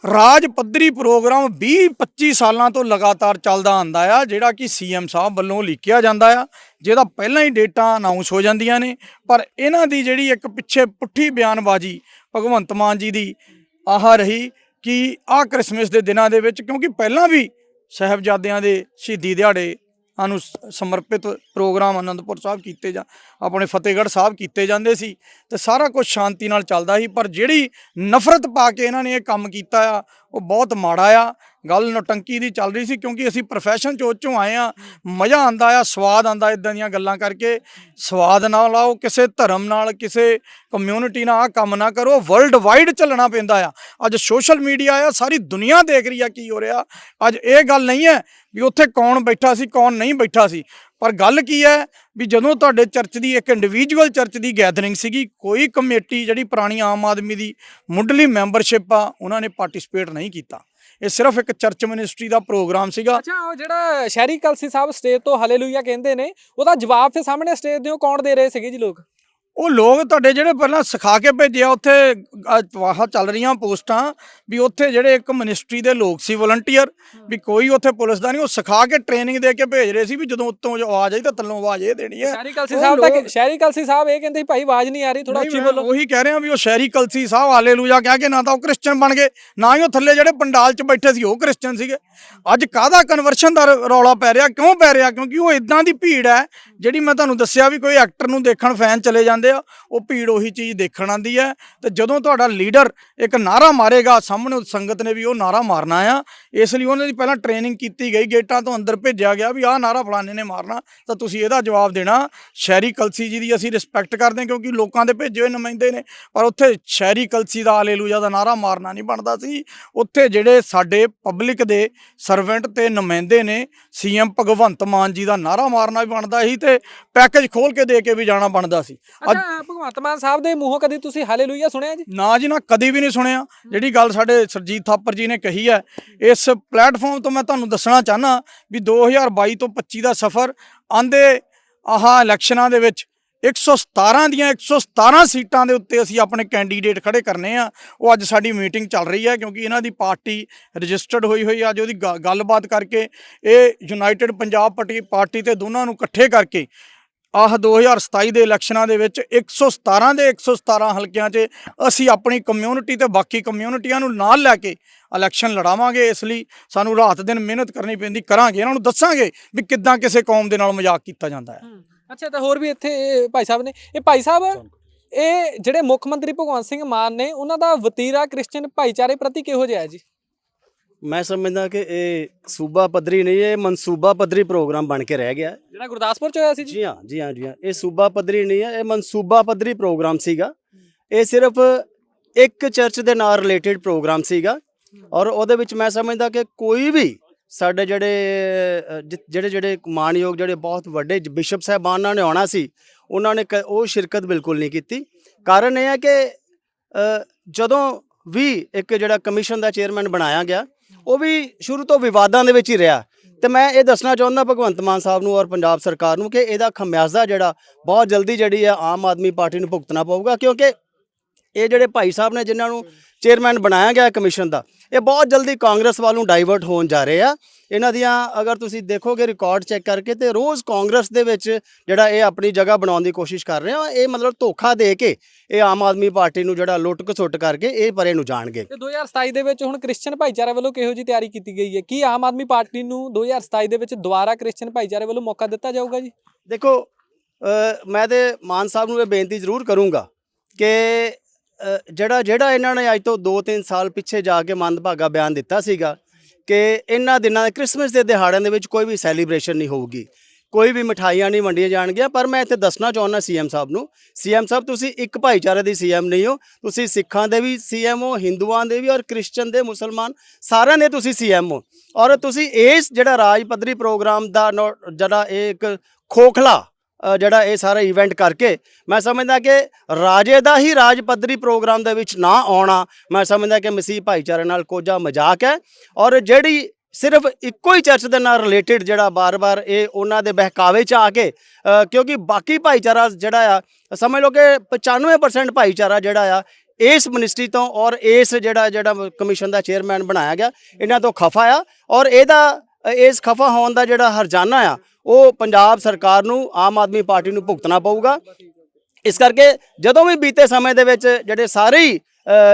ਰਾਜ ਪੱਧਰੀ ਪ੍ਰੋਗਰਾਮ 20 25 ਸਾਲਾਂ ਤੋਂ ਲਗਾਤਾਰ ਚੱਲਦਾ ਆਂਦਾ ਆ, ਜਿਹੜਾ ਕਿ ਸੀਐਮ ਸਾਹਿਬ ਵੱਲੋਂ ਲਿਖਿਆ ਜਾਂਦਾ ਆ। ਜਿਹਦਾ ਪਹਿਲਾਂ ਹੀ ਡੇਟਾ ਅਨਾਉਂਸ ਹੋ ਜਾਂਦੀਆਂ ਨੇ। ਪਰ ਇਹਨਾਂ ਦੀ ਜਿਹੜੀ ਇੱਕ ਪਿੱਛੇ ਪੁੱਠੀ ਬਿਆਨਬਾਜ਼ੀ ਭਗਵੰਤ ਮਾਨ ਜੀ ਦੀ ਆਹ ਰਹੀ ਕਿ ਆਹ ਕ੍ਰਿਸਮਸ ਦੇ ਦਿਨਾਂ ਦੇ ਵਿੱਚ, ਕਿਉਂਕਿ ਪਹਿਲਾਂ ਵੀ ਸਾਹਿਬਜ਼ਾਦਿਆਂ ਦੇ ਸ਼ਹੀਦੀ ਦਿਹਾੜੇ ਨੂੰ ਸਮਰਪਿਤ ਪ੍ਰੋਗਰਾਮ ਅਨੰਦਪੁਰ ਸਾਹਿਬ ਕੀਤੇ ਜਾਂ, ਆਪਣੇ ਫਤਿਹਗੜ੍ਹ ਸਾਹਿਬ ਕੀਤੇ ਜਾਂਦੇ ਸੀ ਤੇ ਸਾਰਾ ਕੁਝ ਸ਼ਾਂਤੀ ਨਾਲ ਚੱਲਦਾ ਸੀ, ਪਰ ਜਿਹੜੀ ਨਫ਼ਰਤ ਪਾ ਕੇ ਇਹਨਾਂ ਨੇ ਇਹ ਕੰਮ ਕੀਤਾ ਆ, ਉਹ ਬਹੁਤ ਮਾੜਾ ਆ ਗੱਲ ਨੌਟੰਕੀ ਦੀ ਚੱਲ ਰਹੀ ਸੀ ਕਿਉਂਕਿ ਅਸੀਂ ਪ੍ਰੋਫੈਸ਼ਨ ਚੋਂ ਚੋਂ ਆਏ ਆ ਮਜ਼ਾ ਆਂਦਾ ਆ, ਸਵਾਦ ਆਂਦਾ ਇਦਾਂ ਦੀਆਂ ਗੱਲਾਂ ਕਰਕੇ। ਸਵਾਦ ਨਾ ਲਾਓ, ਕਿਸੇ ਧਰਮ ਨਾਲ, ਕਿਸੇ ਕਮਿਊਨਿਟੀ ਨਾਲ ਆਹ ਕੰਮ ਨਾ ਕਰੋ ਵਰਲਡ ਵਾਈਡ ਚੱਲਣਾ ਪੈਂਦਾ ਆ। ਅੱਜ ਸੋਸ਼ਲ ਮੀਡੀਆ ਆ, ਸਾਰੀ ਦੁਨੀਆ ਦੇਖ ਰਹੀ ਆ ਕੀ ਹੋ ਰਿਹਾ। ਅੱਜ ਇਹ ਗੱਲ ਨਹੀਂ ਹੈ ਵੀ ਉੱਥੇ ਕੌਣ ਬੈਠਾ ਸੀ, ਕੌਣ ਨਹੀਂ ਬੈਠਾ ਸੀ। ਪਰ ਗੱਲ ਕੀ ਹੈ ਵੀ ਜਦੋਂ ਤੁਹਾਡੇ ਚਰਚ ਦੀ, ਇੱਕ ਇੰਡੀਵਿਜੂਅਲ ਚਰਚ ਦੀ ਗੈਦਰਿੰਗ ਸੀਗੀ, ਕੋਈ ਕਮੇਟੀ ਜਿਹੜੀ ਪੁਰਾਣੀ ਆਮ ਆਦਮੀ ਦੀ ਮੁੱਢਲੀ ਮੈਂਬਰਸ਼ਿਪ ਆ, ਉਹਨਾਂ ਨੇ ਪਾਰਟਿਸਿਪੇਟ ਨਹੀਂ ਕੀਤਾ। ਇਹ ਸਿਰਫ ਇੱਕ ਚਰਚ ਮਿਨਿਸਟਰੀ ਦਾ ਪ੍ਰੋਗਰਾਮ ਸੀਗਾ। ਅੱਛਾ, ਉਹ ਜਿਹੜਾ ਸ਼ਹਿਰੀ ਕਲਸੀ ਸਾਹਿਬ ਸਟੇਜ ਤੋਂ ਹਾਲੇਲੂਇਆ ਕਹਿੰਦੇ ਨੇ, ਉਹਦਾ ਜਵਾਬ ਤੇ ਸਾਹਮਣੇ ਸਟੇਜ ਦੇ ਕੌਣ ਦੇ ਰਹੇ ਸੀਗੇ ਜੀ ਲੋਕ? ਉਹ ਲੋਕ ਤੁਹਾਡੇ ਜਿਹੜੇ ਪਹਿਲਾਂ ਸਿਖਾ ਕੇ ਭੇਜਿਆ ਉੱਥੇ ਅਹ ਆਹ ਚੱਲ ਰਹੀਆਂ ਪੋਸਟਾਂ ਵੀ ਉੱਥੇ ਜਿਹੜੇ ਇੱਕ ਮਿਨਿਸਟਰੀ ਦੇ ਲੋਕ ਸੀ ਵਲੰਟੀਅਰ ਵੀ ਕੋਈ ਉੱਥੇ ਪੁਲਿਸ ਦਾ ਨਹੀਂ ਉਹ ਸਿਖਾ ਕੇ ਟ੍ਰੇਨਿੰਗ ਦੇ ਕੇ ਭੇਜ ਰਹੇ ਸੀ ਵੀ ਜਦੋਂ ਉੱਤੋਂ ਆਵਾਜ਼ ਆਈ ਤਾਂ ਥੱਲੋਂ ਆਵਾਜ਼ ਇਹ ਦੇਣੀ ਹੈ। ਸ਼ਹਿਰੀ ਕਲਸੀ ਸਾਹਿਬ ਤਾਂ ਸ਼ਹਿਰੀ ਕਲਸੀ ਸਾਹਿਬ ਇਹ ਕਹਿੰਦੇ ਭਾਈ ਆਵਾਜ਼ ਨਹੀਂ ਆ ਰਹੀ ਥੋੜਾ ਉੱਚੀ ਬੋਲੋ। ਉਹੀ ਕਹਿ ਰਿਹਾ ਵੀ ਉਹ ਸ਼ਹਿਰੀ ਕਲਸੀ ਸਾਹਿਬ ਹਾਲੇਲੂਇਆ ਕਹਿ ਕੇ ਨਾ ਤਾਂ ਉਹ ਕ੍ਰਿਸਚੀਅਨ ਬਣ ਗਏ ਨਾ ਹੀ ਉਹ ਥੱਲੇ ਜਿਹੜੇ ਪੰਡਾਲ 'ਚ ਬੈਠੇ ਸੀ ਉਹ ਕ੍ਰਿਸਚੀਅਨ ਸੀਗੇ। ਅੱਜ ਕਾਹਦਾ ਕਨਵਰਸ਼ਨ ਦਾ ਰੌਲਾ ਪੈ ਰਿਹਾ ਕਿਉਂ ਪੈ ਰਿਹਾ? ਕਿਉਂਕਿ ਉਹ ਇਦਾਂ ਦੀ ਭੀੜ ਹੈ ਜਿਹੜੀ ਮੈਂ ਤੁਹਾਨੂੰ ਦੱਸਿਆ ਵੀ ਕੋਈ ਐਕਟਰ ਨੂੰ ਦੇਖਣ ਫੈਨ ਚਲੇ ਜਾਂਦੇ ਜਾਂਦੇ ਆ, ਉਹ ਭੀੜ ਉਹੀ ਚੀਜ਼ ਦੇਖਣ ਆਂਦੀ ਹੈ। ਤੇ ਜਦੋਂ ਤੁਹਾਡਾ ਲੀਡਰ ਇੱਕ ਨਾਰਾ ਮਾਰੇਗਾ, ਸਾਹਮਣੇ ਸੰਗਤ ਨੇ ਵੀ ਉਹ ਨਾਰਾ ਮਾਰਨਾ ਆ, ਇਸ ਲਈ ਉਹਨਾਂ ਦੀ ਪਹਿਲਾਂ ਟ੍ਰੇਨਿੰਗ ਕੀਤੀ ਗਈ, ਗੇਟਾਂ ਤੋਂ ਅੰਦਰ ਭੇਜਿਆ ਗਿਆ ਵੀ ਆਹ ਨਾਰਾ ਫਲਾਣੇ ਨੇ ਮਾਰਨਾ, ਤਾਂ ਤੁਸੀਂ ਇਹਦਾ ਜਵਾਬ ਦੇਣਾ, ਸ਼ਹਿਰੀ ਕਲਸੀ ਜੀ ਦੀ ਅਸੀਂ ਰਿਸਪੈਕਟ ਕਰਦੇ ਹਾਂ ਕਿਉਂਕਿ ਲੋਕਾਂ ਦੇ ਭੇਜੇ ਹੋਏ ਨੁਮਾਇੰਦੇ ਨੇ, ਪਰ ਉੱਥੇ ਸ਼ਹਿਰੀ ਕਲਸੀ ਦਾ ਹਾਲੇਲੂਇਆ ਦਾ ਨਾਰਾ ਮਾਰਨਾ ਨਹੀਂ ਬਣਦਾ ਸੀ। ਉੱਥੇ ਜਿਹੜੇ ਸਾਡੇ ਪਬਲਿਕ ਦੇ ਸਰਵੈਂਟ ਤੇ ਨੁਮਾਇੰਦੇ ਨੇ ਸੀਐਮ ਭਗਵੰਤ ਮਾਨ ਜੀ ਦਾ ਨਾਰਾ ਮਾਰਨਾ ਵੀ ਬਣਦਾ ਸੀ ਤੇ ਪੈਕੇਜ ਖੋਲ ਕੇ ਦੇ ਕੇ ਵੀ ਜਾਣਾ ਬਣਦਾ ਸੀ। ਅੱਜ ਅੱਛਾ ਭਗਵੰਤ ਮਾਨ ਸਾਹਿਬ ਦੇ ਮੂੰਹੋਂ ਕਦੀ ਤੁਸੀਂ ਹਾਲੇਲੂਇਆ ਸੁਣਿਆ ਜੀ? ਨਾ ਜੀ, ਨਾ ਕਦੀ ਵੀ ਨਹੀਂ ਸੁਣਿਆ। ਜਿਹੜੀ ਗੱਲ ਸਾਡੇ ਸਰਜੀਤ ਥਾਪਰ ਜੀ ਨੇ ਕਹੀ ਹੈ, ਇਸ ਪਲੇਟਫਾਰਮ ਤੋਂ ਮੈਂ ਤੁਹਾਨੂੰ ਦੱਸਣਾ ਚਾਹਨਾ ਵੀ 2022 ਤੋਂ 25 ਦਾ ਸਫ਼ਰ ਆਂਦੇ ਆਹ ਇਲੈਕਸ਼ਨਾਂ ਦੇ ਵਿੱਚ 117 ਦੀਆਂ 117 ਸੀਟਾਂ ਦੇ ਉੱਤੇ ਅਸੀਂ ਆਪਣੇ ਕੈਂਡੀਡੇਟ ਖੜੇ ਕਰਨੇ ਆ। ਉਹ ਅੱਜ ਸਾਡੀ ਮੀਟਿੰਗ ਚੱਲ ਰਹੀ ਹੈ ਕਿਉਂਕਿ ਇਹਨਾਂ ਦੀ ਪਾਰਟੀ ਰਜਿਸਟਰਡ ਹੋਈ ਹੋਈ ਆ, ਅੱਜ ਉਹਦੀ ਗ- ਗੱਲਬਾਤ ਕਰਕੇ ਇਹ ਯੂਨਾਈਟਿਡ ਪੰਜਾਬ ਪਾਰਟੀ ਪਾਰਟੀ ਤੇ ਦੋਨਾਂ ਨੂੰ ਇਕੱਠੇ ਕਰਕੇ ਆਹ 2027 ਦੇ ਇਲੈਕਸ਼ਨਾਂ ਦੇ ਵਿੱਚ 117 ਦੇ 117 ਹਲਕਿਆਂ 'ਚ ਅਸੀਂ ਆਪਣੀ ਕਮਿਊਨਿਟੀ ਤੇ ਬਾਕੀ ਕਮਿਊਨਿਟੀਆਂ ਨੂੰ ਨਾਲ ਲੈ ਕੇ ਇਲੈਕਸ਼ਨ ਲੜਾਵਾਂਗੇ ਇਸ ਲਈ ਸਾਨੂੰ ਰਾਤ ਦਿਨ ਮਿਹਨਤ ਕਰਨੀ ਪੈਂਦੀ ਕਰਾਂਗੇ ਇਹਨਾਂ ਨੂੰ ਦੱਸਾਂਗੇ ਵੀ ਕਿੱਦਾਂ ਕਿਸੇ ਕੌਮ ਦੇ ਨਾਲ ਮਜ਼ਾਕ ਕੀਤਾ ਜਾਂਦਾ ਹੈ। ਅੱਛਾ ਤਾਂ ਹੋਰ ਵੀ ਇੱਥੇ ਇਹ ਭਾਈ ਸਾਹਿਬ ਨੇ ਇਹ ਭਾਈ ਸਾਹਿਬ ਇਹ ਜਿਹੜੇ ਮੁੱਖ ਮੰਤਰੀ ਭਗਵੰਤ ਸਿੰਘ ਮਾਨ ਨੇ ਉਹਨਾਂ ਦਾ ਵਤੀਰਾ ਕ੍ਰਿਸਚੀਅਨ ਭਾਈਚਾਰੇ ਪ੍ਰਤੀ ਕਿਹੋ ਜਿਹਾ ਹੈ ਜੀ? ਮੈਂ ਸਮਝਦਾ ਕਿ ਇਹ ਸੂਬਾ ਪੱਧਰੀ ਨਹੀਂ ਇਹ ਮਨਸੂਬਾ ਪੱਧਰੀ ਪ੍ਰੋਗਰਾਮ ਬਣ ਕੇ ਰਹਿ ਗਿਆ। ਜਿਹੜਾ ਗੁਰਦਾਸਪੁਰ ਚ ਹੋਇਆ ਸੀ ਜੀ? ਹਾਂ ਜੀ ਹਾਂ ਜੀ ਹਾਂ। ਇਹ ਸੂਬਾ ਪੱਧਰੀ ਨਹੀਂ ਹੈ ਇਹ ਮਨਸੂਬਾ ਪੱਧਰੀ ਪ੍ਰੋਗਰਾਮ ਸੀਗਾ। ਇਹ ਸਿਰਫ ਇੱਕ ਚਰਚ ਦੇ ਨਾਲ ਰਿਲੇਟਡ ਪ੍ਰੋਗਰਾਮ ਸੀਗਾ ਔਰ ਉਹਦੇ ਵਿੱਚ ਮੈਂ ਸਮਝਦਾ ਕਿ ਕੋਈ ਵੀ ਸਾਡੇ ਜਿਹੜੇ ਜਿਹੜੇ ਜਿਹੜੇ ਮਾਨਯੋਗ ਜਿਹੜੇ ਬਹੁਤ ਵੱਡੇ ਬਿਸ਼ਪ ਸਾਹਿਬਾਨਾਂ ਨੇ ਆਉਣਾ ਸੀ ਉਹਨਾਂ ਨੇ ਉਹ ਸ਼ਿਰਕਤ ਬਿਲਕੁਲ ਨਹੀਂ ਕੀਤੀ। ਕਾਰਨ ਇਹ ਹੈ ਕਿ ਜਦੋਂ ਵੀ ਇੱਕ ਜਿਹੜਾ ਕਮਿਸ਼ਨ ਦਾ ਚੇਅਰਮੈਨ ਬਣਾਇਆ ਗਿਆ ਉਹ ਵੀ ਸ਼ੁਰੂ ਤੋਂ ਵਿਵਾਦਾਂ ਦੇ ਵਿੱਚ ਹੀ ਰਿਹਾ। ਤੇ ਮੈਂ ਇਹ ਦੱਸਣਾ ਚਾਹੁੰਦਾ ਭਗਵੰਤ ਮਾਨ ਸਾਹਿਬ ਨੂੰ ਔਰ ਪੰਜਾਬ ਸਰਕਾਰ ਨੂੰ ਕਿ ਇਹਦਾ ਖਮਿਆਜ਼ਾ ਜਿਹੜਾ ਬਹੁਤ ਜਲਦੀ ਜਿਹੜੀ ਆ ਆਮ ਆਦਮੀ ਪਾਰਟੀ ਨੂੰ ਭੁਗਤਣਾ ਪਊਗਾ ਕਿਉਂਕਿ ਇਹ ਜਿਹੜੇ ਭਾਈ ਸਾਹਿਬ ਨੇ ਜਿਨ੍ਹਾਂ ਨੂੰ ਚੇਅਰਮੈਨ ਬਣਾਇਆ ਗਿਆ ਕਮਿਸ਼ਨ ਦਾ ਇਹ ਬਹੁਤ ਜਲਦੀ ਕਾਂਗਰਸ ਵੱਲ ਨੂੰ ਡਾਈਵਰਟ ਹੋਣ ਜਾ ਰਹੇ ਆ। ਇਹਨਾਂ ਦੀਆਂ ਅਗਰ ਤੁਸੀਂ ਦੇਖੋਗੇ ਰਿਕਾਰਡ ਚੈੱਕ ਕਰਕੇ ਤੇ ਰੋਜ਼ ਕਾਂਗਰਸ ਦੇ ਵਿੱਚ ਜਿਹੜਾ ਇਹ ਆਪਣੀ ਜਗ੍ਹਾ ਬਣਾਉਣ ਦੀ ਕੋਸ਼ਿਸ਼ ਕਰ ਰਹੇ ਆ ਇਹ ਮਤਲਬ ਧੋਖਾ ਦੇ ਕੇ ਇਹ ਆਮ ਆਦਮੀ ਪਾਰਟੀ ਨੂੰ ਜਿਹੜਾ ਲੁੱਟ ਘਸੁੱਟ ਕਰਕੇ ਇਹ ਪਰੇ ਨੂੰ ਜਾਣਗੇ। ਤੇ 2027 ਦੇ ਵਿੱਚ ਹੁਣ ਕ੍ਰਿਸਚੀਅਨ ਭਾਈਚਾਰੇ ਵੱਲੋਂ ਕਿਹੋ ਜੀ ਤਿਆਰੀ ਕੀਤੀ ਗਈ ਹੈ? ਕੀ ਆਮ ਆਦਮੀ ਪਾਰਟੀ ਨੂੰ 2027 ਦੇ ਵਿੱਚ ਦੁਬਾਰਾ ਕ੍ਰਿਸਚੀਅਨ ਭਾਈਚਾਰੇ ਵੱਲੋਂ ਮੌਕਾ ਦਿੱਤਾ ਜਾਊਗਾ ਜੀ? ਦੇਖੋ ਮੈਂ ਤੇ ਮਾਨ ਸਾਹਿਬ ਨੂੰ ਇਹ ਬੇਨਤੀ ਜ਼ਰੂਰ ਕਰੂੰਗਾ ਕਿ ਜਿਹੜਾ ਜਿਹੜਾ ਇਹਨਾਂ ਨੇ ਅੱਜ ਤੋਂ 2-3 ਸਾਲ ਪਿੱਛੇ ਜਾ ਕੇ ਮੰਦਭਾਗਾ ਬਿਆਨ ਦਿੱਤਾ ਸੀਗਾ ਕਿ ਇਹਨਾਂ ਦਿਨਾਂ ਦੇ, ਕ੍ਰਿਸਮਸ ਦੇ ਦਿਹਾੜਿਆਂ ਦੇ ਵਿੱਚ ਕੋਈ ਵੀ ਸੈਲੀਬ੍ਰੇਸ਼ਨ ਨਹੀਂ ਹੋਊਗੀ। ਕੋਈ ਵੀ ਮਠਾਈਆਂ ਨਹੀਂ ਵੰਡੀਆਂ ਜਾਣਗੀਆਂ, ਪਰ ਮੈਂ ਇੱਥੇ ਦੱਸਣਾ ਚਾਹੁੰਦਾ ਸੀਐਮ ਸਾਹਿਬ ਨੂੰ ਸੀਐਮ ਸਾਹਿਬ ਤੁਸੀਂ ਇੱਕ ਭਾਈਚਾਰੇ ਦੇ ਸੀਐਮ ਨਹੀਂ ਹੋ, ਤੁਸੀਂ ਸਿੱਖਾਂ ਦੇ ਵੀ ਸੀਐਮ ਹੋ, ਹਿੰਦੂਆਂ ਦੇ ਵੀ ਔਰ ਕ੍ਰਿਸਚੀਅਨ ਦੇ ਮੁਸਲਮਾਨ ਸਾਰਿਆਂ ਦੇ ਤੁਸੀਂ ਸੀਐਮ ਹੋ। ਔਰ ਤੁਸੀਂ ਇਸ ਜਿਹੜਾ ਰਾਜ ਪੱਧਰੀ ਪ੍ਰੋਗਰਾਮ ਦਾ ਨੋ- ਜਿਹੜਾ ਇਹ ਇੱਕ ਖੋਖਲਾ ਜਿਹੜਾ ਇਹ ਸਾਰਾ ਇਵੈਂਟ ਕਰਕੇ, ਮੈਂ ਸਮਝਦਾ ਕਿ ਰਾਜੇ ਦਾ ਹੀ ਰਾਜ ਪੱਧਰੀ ਪ੍ਰੋਗਰਾਮ ਦੇ ਵਿੱਚ ਨਾ ਆਉਣਾ, ਮੈਂ ਸਮਝਦਾ ਕਿ ਮਸੀਹ ਭਾਈਚਾਰੇ ਨਾਲ ਕੋਝਾ ਮਜ਼ਾਕ ਹੈ ਔਰ ਜਿਹੜੀ ਸਿਰਫ ਇੱਕੋ ਹੀ ਚਰਚ ਦੇ ਨਾਲ ਰਿਲੇਟਡ ਜਿਹੜਾ ਬਾਰ-ਬਾਰ ਇਹ ਉਹਨਾਂ ਦੇ ਬਹਿਕਾਵੇ ਚ ਆ ਕੇ ਕਿਉਂਕਿ ਬਾਕੀ ਭਾਈਚਾਰਾ ਜਿਹੜਾ ਆ, ਸਮਝ ਲਓ ਕਿ 95% ਭਾਈਚਾਰਾ ਜਿਹੜਾ ਆ, ਇਸ ਮਿਨਿਸਟਰੀ ਤੋਂ ਔਰ ਇਸ ਜਿਹੜਾ ਜਿਹੜਾ ਕਮਿਸ਼ਨ ਦਾ ਚੇਅਰਮੈਨ ਬਣਾਇਆ ਗਿਆ, ਇਹਨਾਂ ਤੋਂ ਖਫਾ ਆ ਔਰ ਇਹਦਾ ਇਸ ਖਫਾ ਹੋਣ ਦਾ ਜਿਹੜਾ ਹਰਜਾਨਾ ਆ, ਉਹ ਪੰਜਾਬ ਸਰਕਾਰ ਨੂੰ, ਆਮ ਆਦਮੀ ਪਾਰਟੀ ਨੂੰ ਭੁਗਤਣਾ ਪਊਗਾ। ਇਸ ਕਰਕੇ ਜਦੋਂ ਵੀ ਬੀਤੇ ਸਮੇਂ ਦੇ ਵਿੱਚ ਜਿਹੜੇ ਸਾਰੇ ਹੀ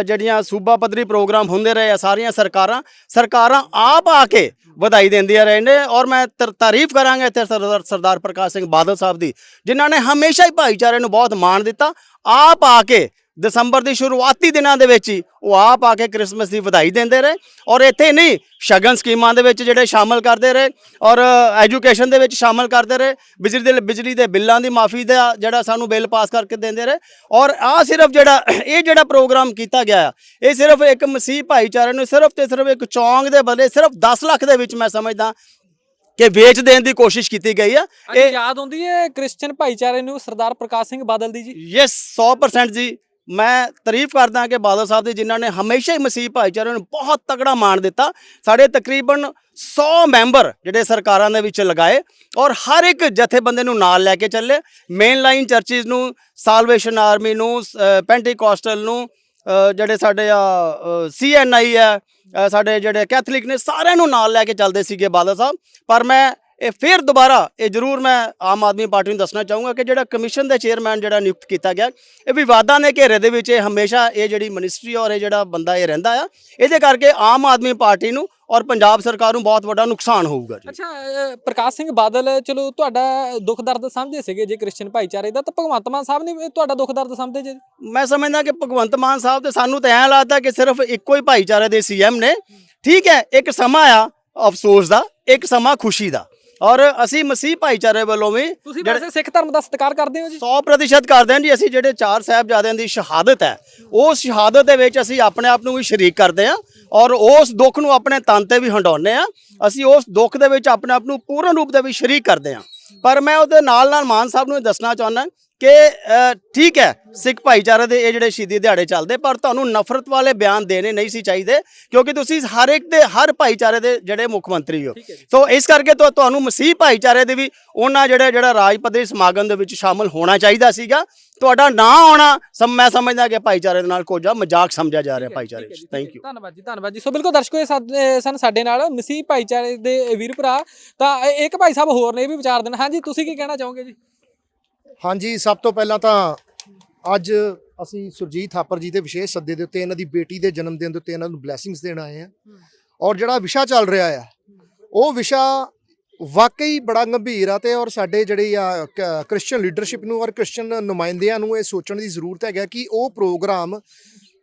ਜਿਹੜੀਆਂ ਸੂਬਾ ਪੱਧਰੀ ਪ੍ਰੋਗਰਾਮ ਹੁੰਦੇ ਰਹੇ ਆ, ਸਾਰੀਆਂ ਸਰਕਾਰਾਂ ਸਰਕਾਰਾਂ ਆਪ ਆ ਕੇ ਵਧਾਈ ਦਿੰਦੀਆਂ ਰਹੇ ਨੇ ਔਰ ਮੈਂ ਤਰ- ਤਾਰੀਫ ਕਰਾਂਗਾ ਇੱਥੇ ਸਰਦਾਰ ਸਰਦਾਰ ਪ੍ਰਕਾਸ਼ ਸਿੰਘ ਬਾਦਲ ਸਾਹਿਬ ਦੀ, ਜਿਨ੍ਹਾਂ ਨੇ ਹਮੇਸ਼ਾ ਹੀ ਭਾਈਚਾਰੇ ਨੂੰ ਬਹੁਤ ਮਾਣ ਦਿੱਤਾ। ਆਪ ਆ ਕੇ ਦਸੰਬਰ ਦੀ ਸ਼ੁਰੂਆਤੀ ਦਿਨਾਂ ਦੇ ਵਿੱਚ ਹੀ ਉਹ ਆਪ ਆ ਕੇ ਕ੍ਰਿਸਮਸ ਦੀ ਵਧਾਈ ਦਿੰਦੇ ਰਹੇ ਔਰ ਇੱਥੇ ਨਹੀਂ ਸ਼ਗਨ ਸਕੀਮਾਂ ਦੇ ਵਿੱਚ ਜਿਹੜੇ ਸ਼ਾਮਲ ਕਰਦੇ ਰਹੇ ਔਰ ਐਜੂਕੇਸ਼ਨ ਦੇ ਵਿੱਚ ਸ਼ਾਮਲ ਕਰਦੇ ਰਹੇ ਬਿਜਲੀ ਦੇ ਬਿਜਲੀ ਦੇ ਬਿੱਲਾਂ ਦੀ ਮਾਫੀ ਦਾ ਜਿਹੜਾ ਸਾਨੂੰ ਬਿੱਲ ਪਾਸ ਕਰਕੇ ਦਿੰਦੇ ਰਹੇ ਔਰ ਆ ਸਿਰਫ ਜਿਹੜਾ ਇਹ ਜਿਹੜਾ ਪ੍ਰੋਗਰਾਮ ਕੀਤਾ ਗਿਆ ਆ, ਇਹ ਸਿਰਫ ਇੱਕ ਮਸੀਹ ਭਾਈਚਾਰੇ ਨੂੰ ਸਿਰਫ ਤੇ ਸਿਰਫ ਇੱਕ ਚੌਂਕ ਦੇ ਬਦਲੇ ਸਿਰਫ 10 ਲੱਖ ਦੇ ਵਿੱਚ ਮੈਂ ਸਮਝਦਾ ਕਿ ਵੇਚ ਦੇਣ ਦੀ ਕੋਸ਼ਿਸ਼ ਕੀਤੀ ਗਈ ਆ। ਇਹ ਯਾਦ ਆਉਂਦੀ ਹੈ ਕ੍ਰਿਸਚੀਅਨ ਭਾਈਚਾਰੇ ਨੂੰ ਸਰਦਾਰ ਪ੍ਰਕਾਸ਼ ਸਿੰਘ ਬਾਦਲ ਦੀ ਜੀ? ਯੈਸ 100% ਜੀ। ਮੈਂ ਤਾਰੀਫ ਕਰਦਾ ਕਿ ਬਾਦਲ ਸਾਹਿਬ ਦੇ ਜਿਨ੍ਹਾਂ ਨੇ ਹਮੇਸ਼ਾ ਹੀ ਮਸੀਹ ਭਾਈਚਾਰੇ ਨੂੰ ਬਹੁਤ ਤਕੜਾ ਮਾਣ ਦਿੱਤਾ ਸਾਡੇ ਤਕਰੀਬਨ 100 ਮੈਂਬਰ ਜਿਹੜੇ ਸਰਕਾਰਾਂ ਦੇ ਵਿੱਚ ਲਗਾਏ ਔਰ ਹਰ ਇੱਕ ਜਥੇਬੰਦੇ ਨੂੰ ਨਾਲ ਲੈ ਕੇ ਚੱਲੇ। ਮੇਨ ਲਾਈਨ ਚਰਚਿਸ ਨੂੰ ਸਾਲਵੇਸ਼ਨ ਆਰਮੀ ਨੂੰ ਪੈਂਟੀਕੋਸਟਲ ਨੂੰ ਜਿਹੜੇ ਸਾਡੇ ਆ ਸੀਐਨਆਈ ਆ ਅ, ਸਾਡੇ ਜਿਹੜੇ ਕੈਥੋਲਿਕ ਨੇ ਸਾਰਿਆਂ ਨੂੰ ਨਾਲ ਲੈ ਕੇ ਚੱਲਦੇ ਸੀਗੇ ਬਾਦਲ ਸਾਹਿਬ। ਪਰ ਮੈਂ ਇਹ ਫਿਰ ਦੁਬਾਰਾ ਇਹ ਜ਼ਰੂਰ ਮੈਂ ਆਮ ਆਦਮੀ ਪਾਰਟੀ ਨੂੰ ਦੱਸਣਾ ਚਾਹੂੰਗਾ ਕਿ ਜਿਹੜਾ ਕਮਿਸ਼ਨ ਦਾ ਚੇਅਰਮੈਨ ਜਿਹੜਾ ਨਿਯੁਕਤ ਕੀਤਾ ਗਿਆ ਇਹ ਵਿਵਾਦਾਂ ਦੇ ਘੇਰੇ ਦੇ ਵਿੱਚ ਇਹ ਹਮੇਸ਼ਾ ਇਹ ਜਿਹੜੀ ਮਿਨਿਸਟਰੀ ਔਰ ਇਹ ਜਿਹੜਾ ਬੰਦਾ ਇਹ ਰਹਿੰਦਾ ਆ ਇਹਦੇ ਕਰਕੇ ਆਮ ਆਦਮੀ ਪਾਰਟੀ ਨੂੰ ਔਰ ਪੰਜਾਬ ਸਰਕਾਰ ਨੂੰ ਬਹੁਤ ਵੱਡਾ ਨੁਕਸਾਨ ਹੋਊਗਾ ਜੀ। ਅੱਛਾ ਪ੍ਰਕਾਸ਼ ਸਿੰਘ ਬਾਦਲ ਚਲੋ ਤੁਹਾਡਾ ਦੁੱਖ ਦਰਦ ਸਮਝਦੇ ਸੀਗੇ ਜੇ ਕ੍ਰਿਸਚੀਅਨ ਭਾਈਚਾਰੇ ਦਾ ਤਾਂ ਭਗਵੰਤ ਮਾਨ ਸਾਹਿਬ ਨੇ ਤੁਹਾਡਾ ਦੁੱਖ ਦਰਦ ਸਮਝਦੇ ਜੇ? ਮੈਂ ਸਮਝਦਾ ਕਿ ਭਗਵੰਤ ਮਾਨ ਸਾਹਿਬ ਤੇ ਸਾਨੂੰ ਤਾਂ ਐਂ ਲੱਗਦਾ ਕਿ ਸਿਰਫ ਇੱਕੋ ਹੀ ਭਾਈਚਾਰੇ ਦੇ ਸੀਐਮ ਨੇ। ਠੀਕ ਹੈ ਇੱਕ ਸਮਾਂ ਆ ਅਫਸੋਸ ਦਾ ਇੱਕ ਸਮਾਂ ਖੁਸ਼ੀ ਦਾ। ਔਰ ਅਸੀਂ ਮਸੀਹ ਭਾਈਚਾਰੇ ਵੱਲੋਂ ਵੀ ਤੁਸੀਂ ਵੈਸੇ ਸਿੱਖ ਧਰਮ ਦਾ ਸਤਿਕਾਰ ਕਰਦੇ ਹੋ ਜੀ? 100% ਕਰਦੇ ਹਾਂ ਜੀ ਅਸੀਂ ਜਿਹੜੇ ਚਾਰ ਸਾਹਿਬਜ਼ਾਦਿਆਂ ਦੀ ਸ਼ਹਾਦਤ ਹੈ ਉਸ ਸ਼ਹਾਦਤ ਦੇ ਵਿੱਚ ਅਸੀਂ ਆਪਣੇ ਆਪ ਨੂੰ ਵੀ ਸ਼ਰੀਕ ਕਰਦੇ ਹਾਂ ਔਰ ਉਸ ਦੁੱਖ ਨੂੰ ਆਪਣੇ ਤਨ ਤੇ ਵੀ ਹੰਡਾਉਂਦੇ ਹਾਂ। ਅਸੀਂ ਉਸ ਦੁੱਖ ਦੇ ਵਿੱਚ ਆਪਣੇ ਆਪ ਨੂੰ ਪੂਰਨ ਰੂਪ ਦੇ ਵਿੱਚ ਸ਼ਰੀਕ ਕਰਦੇ ਹਾਂ। ਪਰ ਮੈਂ ਉਹਦੇ ਨਾਲ ਨਾਲ ਮਾਨ ਸਾਹਿਬ ਨੂੰ ਇਹ ਦੱਸਣਾ ਚਾਹੁੰਦਾ ਕਿ ਠੀਕ ਹੈ ਸਿੱਖ ਭਾਈਚਾਰੇ ਦੇ ਇਹ ਜਿਹੜੇ ਸ਼ਹੀਦੀ ਦਿਹਾੜੇ ਚੱਲਦੇ ਪਰ ਤੁਹਾਨੂੰ ਨਫ਼ਰਤ ਵਾਲੇ ਬਿਆਨ ਦੇਣੇ ਨਹੀਂ ਸੀ ਚਾਹੀਦੇ ਕਿਉਂਕਿ ਤੁਸੀਂ ਹਰ ਇੱਕ ਦੇ ਹਰ ਭਾਈਚਾਰੇ ਦੇ ਜਿਹੜੇ ਮੁੱਖ ਮੰਤਰੀ ਹੋ। ਸੋ ਇਸ ਕਰਕੇ ਤੁਹਾ- ਤੁਹਾਨੂੰ ਮਸੀਹ ਭਾਈਚਾਰੇ ਦੇ ਵੀ ਉਹਨਾਂ ਜਿਹੜੇ ਜਿਹੜਾ ਰਾਜ ਪੱਧਰੀ ਸਮਾਗਮ ਦੇ ਵਿੱਚ ਸ਼ਾਮਲ ਹੋਣਾ ਚਾਹੀਦਾ ਸੀਗਾ। ਤੁਹਾਡਾ ਨਾ ਆਉਣਾ ਸਮ ਮੈਂ ਸਮਝਦਾ ਕਿ ਭਾਈਚਾਰੇ ਦੇ ਨਾਲ ਕੋਝਾ ਮਜ਼ਾਕ ਸਮਝਿਆ ਜਾ ਰਿਹਾ ਭਾਈਚਾਰੇ ਵਿੱਚ। ਥੈਂਕ ਯੂ ਧੰਨਵਾਦ ਜੀ ਧੰਨਵਾਦ ਜੀ। ਸੋ ਬਿਲਕੁਲ ਦਰਸ਼ਕੋ ਇਹ ਸਨ ਸਾਡੇ ਨਾਲ ਮਸੀਹ ਭਾਈਚਾਰੇ ਦੇ ਵੀਰ ਭਰਾ। ਤਾਂ ਇੱਕ ਭਾਈ ਸਾਹਿਬ ਹੋਰ ਨੇ ਇਹ ਵੀ ਵਿਚਾਰ ਦੇਣ। ਹਾਂਜੀ ਤੁਸੀਂ ਕੀ ਕਹਿਣਾ ਚਾਹੋਗੇ ਜੀ? ਹਾਂਜੀ ਸਭ ਤੋਂ ਪਹਿਲਾਂ ਤਾਂ ਅੱਜ ਅਸੀਂ ਸੁਰਜੀਤ ਥਾਪਰ ਜੀ ਦੇ ਵਿਸ਼ੇਸ਼ ਸੱਦੇ ਦੇ ਉੱਤੇ ਇਹਨਾਂ ਦੀ ਬੇਟੀ ਦੇ ਜਨਮ ਦਿਨ ਦੇ ਉੱਤੇ ਇਹਨਾਂ ਨੂੰ ਬਲੇਸਿੰਗਸ ਦੇਣ ਆਏ ਆ ਔਰ ਜਿਹੜਾ ਵਿਸ਼ਾ ਚੱਲ ਰਿਹਾ ਆ ਉਹ ਵਿਸ਼ਾ ਵਾਕਈ ਬੜਾ ਗੰਭੀਰ ਆ ਤੇ ਔਰ ਸਾਡੇ ਜਿਹੜੇ ਆ ਕ੍ਰਿਸਚੀਅਨ ਲੀਡਰਸ਼ਿਪ ਨੂੰ ਔਰ ਕ੍ਰਿਸਚੀਅਨ ਨੁਮਾਇੰਦਿਆਂ ਨੂੰ ਇਹ ਸੋਚਣ ਦੀ ਜ਼ਰੂਰਤ ਹੈਗਾ ਕਿ ਉਹ ਪ੍ਰੋਗਰਾਮ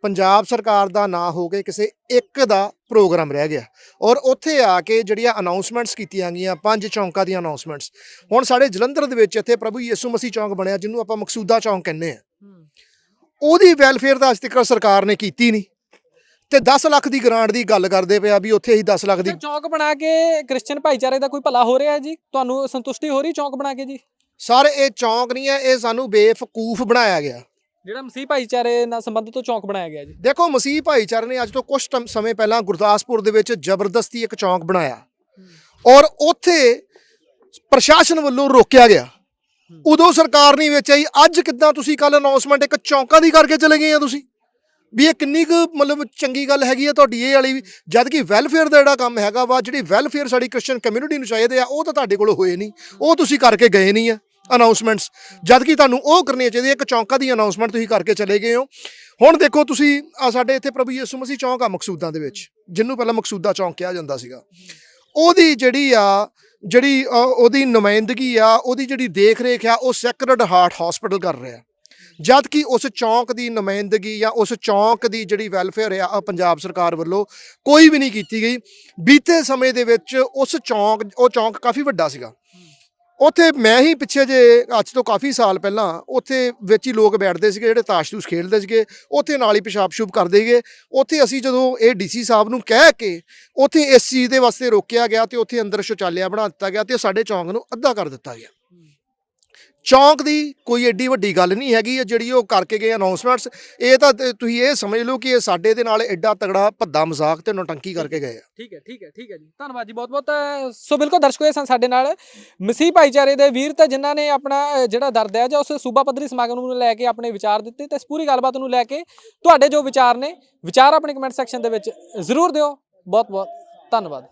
ਪੰਜਾਬ ਸਰਕਾਰ ਦਾ ਨਾ ਹੋ ਕੇ ਕਿਸੇ ਇੱਕ ਦਾ ਪ੍ਰੋਗਰਾਮ ਰਹਿ ਗਿਆ। ਔਰ ਉੱਥੇ ਆ ਕੇ ਜਿਹੜੀਆਂ ਅਨਾਉਂਸਮੈਂਟਸ ਕੀਤੀਆਂ ਗਈਆਂ ਪੰਜ ਚੌਂਕਾਂ ਦੀਆਂ ਅਨਾਉਂਸਮੈਂਟਸ ਹੁਣ ਸਾਡੇ ਜਲੰਧਰ ਦੇ ਵਿੱਚ ਇੱਥੇ ਪ੍ਰਭੂ ਯਿਸੂ ਮਸੀਹ ਚੌਂਕ ਬਣਿਆ ਜਿਹਨੂੰ ਆਪਾਂ ਮਕਸੂਦਾ ਚੌਂਕ ਕਹਿੰਦੇ ਆ ਉਹਦੀ ਵੈਲਫੇਅਰ ਤਾਂ ਅੱਜ ਤੱਕ ਸਰਕਾਰ ਨੇ ਕੀਤੀ ਨਹੀਂ। ਤੇ 10 ਲੱਖ ਦੀ ਗ੍ਰਾਂਟ ਦੀ ਗੱਲ ਕਰਦੇ ਪਿਆ ਵੀ ਉੱਥੇ ਹੀ 10 ਲੱਖ ਦੀ ਚੌਂਕ ਬਣਾ ਕੇ ਕ੍ਰਿਸਚੀਅਨ ਭਾਈਚਾਰੇ ਦਾ ਕੋਈ ਭਲਾ ਹੋ ਰਿਹਾ ਜੀ? ਤੁਹਾਨੂੰ ਸੰਤੁਸ਼ਟੀ ਹੋ ਰਹੀ ਚੌਂਕ ਬਣਾ ਕੇ ਜੀ? ਸਰ ਇਹ ਚੌਂਕ ਨਹੀਂ ਹੈ ਇਹ ਸਾਨੂੰ ਬੇਵਕੂਫ ਬਣਾਇਆ ਗਿਆ। ਜਿਹੜਾ ਮਸੀਹ ਭਾਈਚਾਰੇ ਨਾਲ ਸੰਬੰਧਿਤ ਉਹ ਚੌਂਕ ਬਣਾਇਆ ਗਿਆ ਜੀ। ਦੇਖੋ ਮਸੀਹ ਭਾਈਚਾਰੇ ਨੇ ਅੱਜ ਤੋਂ ਕੁਝ ਸਮੇਂ ਪਹਿਲਾਂ ਗੁਰਦਾਸਪੁਰ ਦੇ ਵਿੱਚ ਜ਼ਬਰਦਸਤੀ ਇੱਕ ਚੌਂਕ ਬਣਾਇਆ। ਔਰ ਉੱਥੇ ਪ੍ਰਸ਼ਾਸਨ ਵੱਲੋਂ ਰੋਕਿਆ ਗਿਆ। ਉਦੋਂ ਸਰਕਾਰ ਨਹੀਂ ਵਿੱਚ ਆਈ ਅੱਜ ਕਿੱਦਾਂ ਤੁਸੀਂ ਕੱਲ ਅਨਾਉਂਸਮੈਂਟ ਇੱਕ ਚੌਂਕਾਂ ਦੀ ਕਰਕੇ ਚਲੇ ਗਏ ਆ ਤੁਸੀਂ? ਵੀ ਇਹ ਕਿੰਨੀ ਕੁ ਮਤਲਬ ਚੰਗੀ ਗੱਲ ਹੈਗੀ ਆ ਤੁਹਾਡੀ ਇਹ ਵਾਲੀ ਜਦ ਕਿ ਵੈਲਫੇਅਰ ਦਾ ਜਿਹੜਾ ਕੰਮ ਹੈਗਾ ਵਾ ਜਿਹੜੀ ਵੈਲਫੇਅਰ ਸਾਡੀ ਕ੍ਰਿਸਚੀਅਨ ਕਮਿਊਨਿਟੀ ਨੂੰ ਚਾਹੀਦੇ ਆ ਉਹ ਤਾਂ ਤੁਹਾਡੇ ਕੋਲ ਹੋਏ ਨਹੀਂ। ਉਹ ਤੁਸੀਂ ਕਰਕੇ ਗਏ ਨਹੀਂ ਆ। ਅਨਾਉਂਸਮੈਂਟਸ ਜਦ ਕਿ ਤੁਹਾਨੂੰ ਉਹ ਕਰਨੀਆਂ ਚਾਹੀਦੀਆਂ, ਇੱਕ ਚੌਂਕਾਂ ਦੀ ਅਨਾਉਂਸਮੈਂਟ ਤੁਸੀਂ ਕਰਕੇ ਚਲੇ ਗਏ ਹੋ। ਹੁਣ ਦੇਖੋ ਤੁਸੀਂ, ਆ ਸਾਡੇ ਇੱਥੇ ਪ੍ਰਭੂ ਯਿਸੂ ਮਸੀਹ ਚੌਂਕ ਆ ਮਕਸੂਦਾਂ ਦੇ ਵਿੱਚ, ਜਿਹਨੂੰ ਪਹਿਲਾਂ ਮਕਸੂਦਾ ਚੌਂਕ ਕਿਹਾ ਜਾਂਦਾ ਸੀਗਾ। ਉਹਦੀ ਜਿਹੜੀ ਆ, ਜਿਹੜੀ ਉਹਦੀ ਨੁਮਾਇੰਦਗੀ ਆ, ਉਹਦੀ ਜਿਹੜੀ ਦੇਖ ਰੇਖ ਆ, ਉਹ ਸੈਕਰਡ ਹਾਰਟ ਹਸਪੀਟਲ ਕਰ ਰਿਹਾ। ਜਦ ਕਿ ਉਸ ਚੌਂਕ ਦੀ ਨੁਮਾਇੰਦਗੀ ਜਾਂ ਉਸ ਚੌਂਕ ਦੀ ਜਿਹੜੀ ਵੈਲਫੇਅਰ ਆ ਪੰਜਾਬ ਸਰਕਾਰ ਵੱਲੋਂ ਕੋਈ ਵੀ ਨਹੀਂ ਕੀਤੀ ਗਈ। ਬੀਤੇ ਸਮੇਂ ਦੇ ਵਿੱਚ ਉਸ ਚੌਂਕ, ਉਹ ਚੌਂਕ ਕਾਫੀ ਵੱਡਾ ਸੀਗਾ। ਉੱਥੇ ਮੈਂ ਹੀ ਪਿੱਛੇ ਜੇ ਅੱਜ ਤੋਂ ਕਾਫੀ ਸਾਲ ਪਹਿਲਾਂ ਉੱਥੇ ਵਿੱਚ ਹੀ ਲੋਕ ਬੈਠਦੇ ਸੀਗੇ, ਜਿਹੜੇ ਤਾਸ਼-ਤੂਸ਼ ਖੇਡਦੇ ਸੀਗੇ, ਉੱਥੇ ਨਾਲ ਹੀ ਪਿਸ਼ਾਬ ਸ਼ੂਬ ਕਰਦੇ ਸੀਗੇ। ਉੱਥੇ ਅਸੀਂ ਜਦੋਂ ਇਹ ਡੀਸੀ ਸਾਹਿਬ ਨੂੰ ਕਹਿ ਕੇ ਉੱਥੇ ਇਸ ਚੀਜ਼ ਦੇ ਵਾਸਤੇ ਰੋਕਿਆ ਗਿਆ ਤੇ ਉੱਥੇ ਅੰਦਰ ਸ਼ੌਚਾਲਿਆ ਬਣਾ ਦਿੱਤਾ ਗਿਆ ਤੇ ਸਾਡੇ ਚੌਂਕ ਨੂੰ ਅੱਧਾ ਕਰ ਦਿੱਤਾ ਗਿਆ। ਚੌਂਕ ਦੀ ਕੋਈ ਏਡੀ ਵੱਡੀ ਗੱਲ ਨਹੀਂ ਹੈਗੀ ਇਹ ਜਿਹੜੀ ਉਹ ਕਰਕੇ ਗਏ ਅਨਾਉਂਸਮੈਂਟਸ ਇਹ ਤਾਂ ਤੇ ਤੁਸੀਂ ਇਹ ਸਮਝ ਲਓ ਕਿ ਇਹ ਸਾਡੇ ਦੇ ਨਾਲ ਐਡਾ ਤਗੜਾ ਭੱਦਾ ਮਜ਼ਾਕ ਤੇ ਨੌਟੰਕੀ ਕਰਕੇ ਗਏ ਆ। ਠੀਕ ਹੈ ਠੀਕ ਹੈ ਠੀਕ ਹੈ ਜੀ। ਧੰਨਵਾਦ ਜੀ ਬਹੁਤ ਬਹੁਤ ਸੋ ਬਿਲਕੁਲ ਦਰਸ਼ਕੋ ਇਹ ਸਨ ਸਾਡੇ ਨਾਲ ਮਸੀਹ ਭਾਈਚਾਰੇ ਦੇ ਵੀਰ ਤੇ ਜਿਨ੍ਹਾਂ ਨੇ ਆਪਣਾ ਅ, ਜਿਹੜਾ ਦਰਦ ਹੈ ਜਾਂ ਉਸ ਸੂਬਾ ਪੱਧਰੀ ਸਮਾਗਮ ਨੂੰ ਲੈ ਕੇ ਆਪਣੇ ਵਿਚਾਰ ਦਿੱਤੇ ਤੇ ਇਸ ਪੂਰੀ ਗੱਲਬਾਤ ਨੂੰ ਲੈ ਕੇ ਤੁਹਾਡੇ ਜੋ ਵਿਚਾਰ ਨੇ ਵਿਚਾਰ ਆਪਣੇ ਕਮੈਂਟ ਸੈਕਸ਼ਨ ਦੇ ਵਿੱਚ ਜ਼ਰੂਰ ਦਿਓ। ਬਹੁਤ ਬਹੁਤ ਧੰਨਵਾਦ।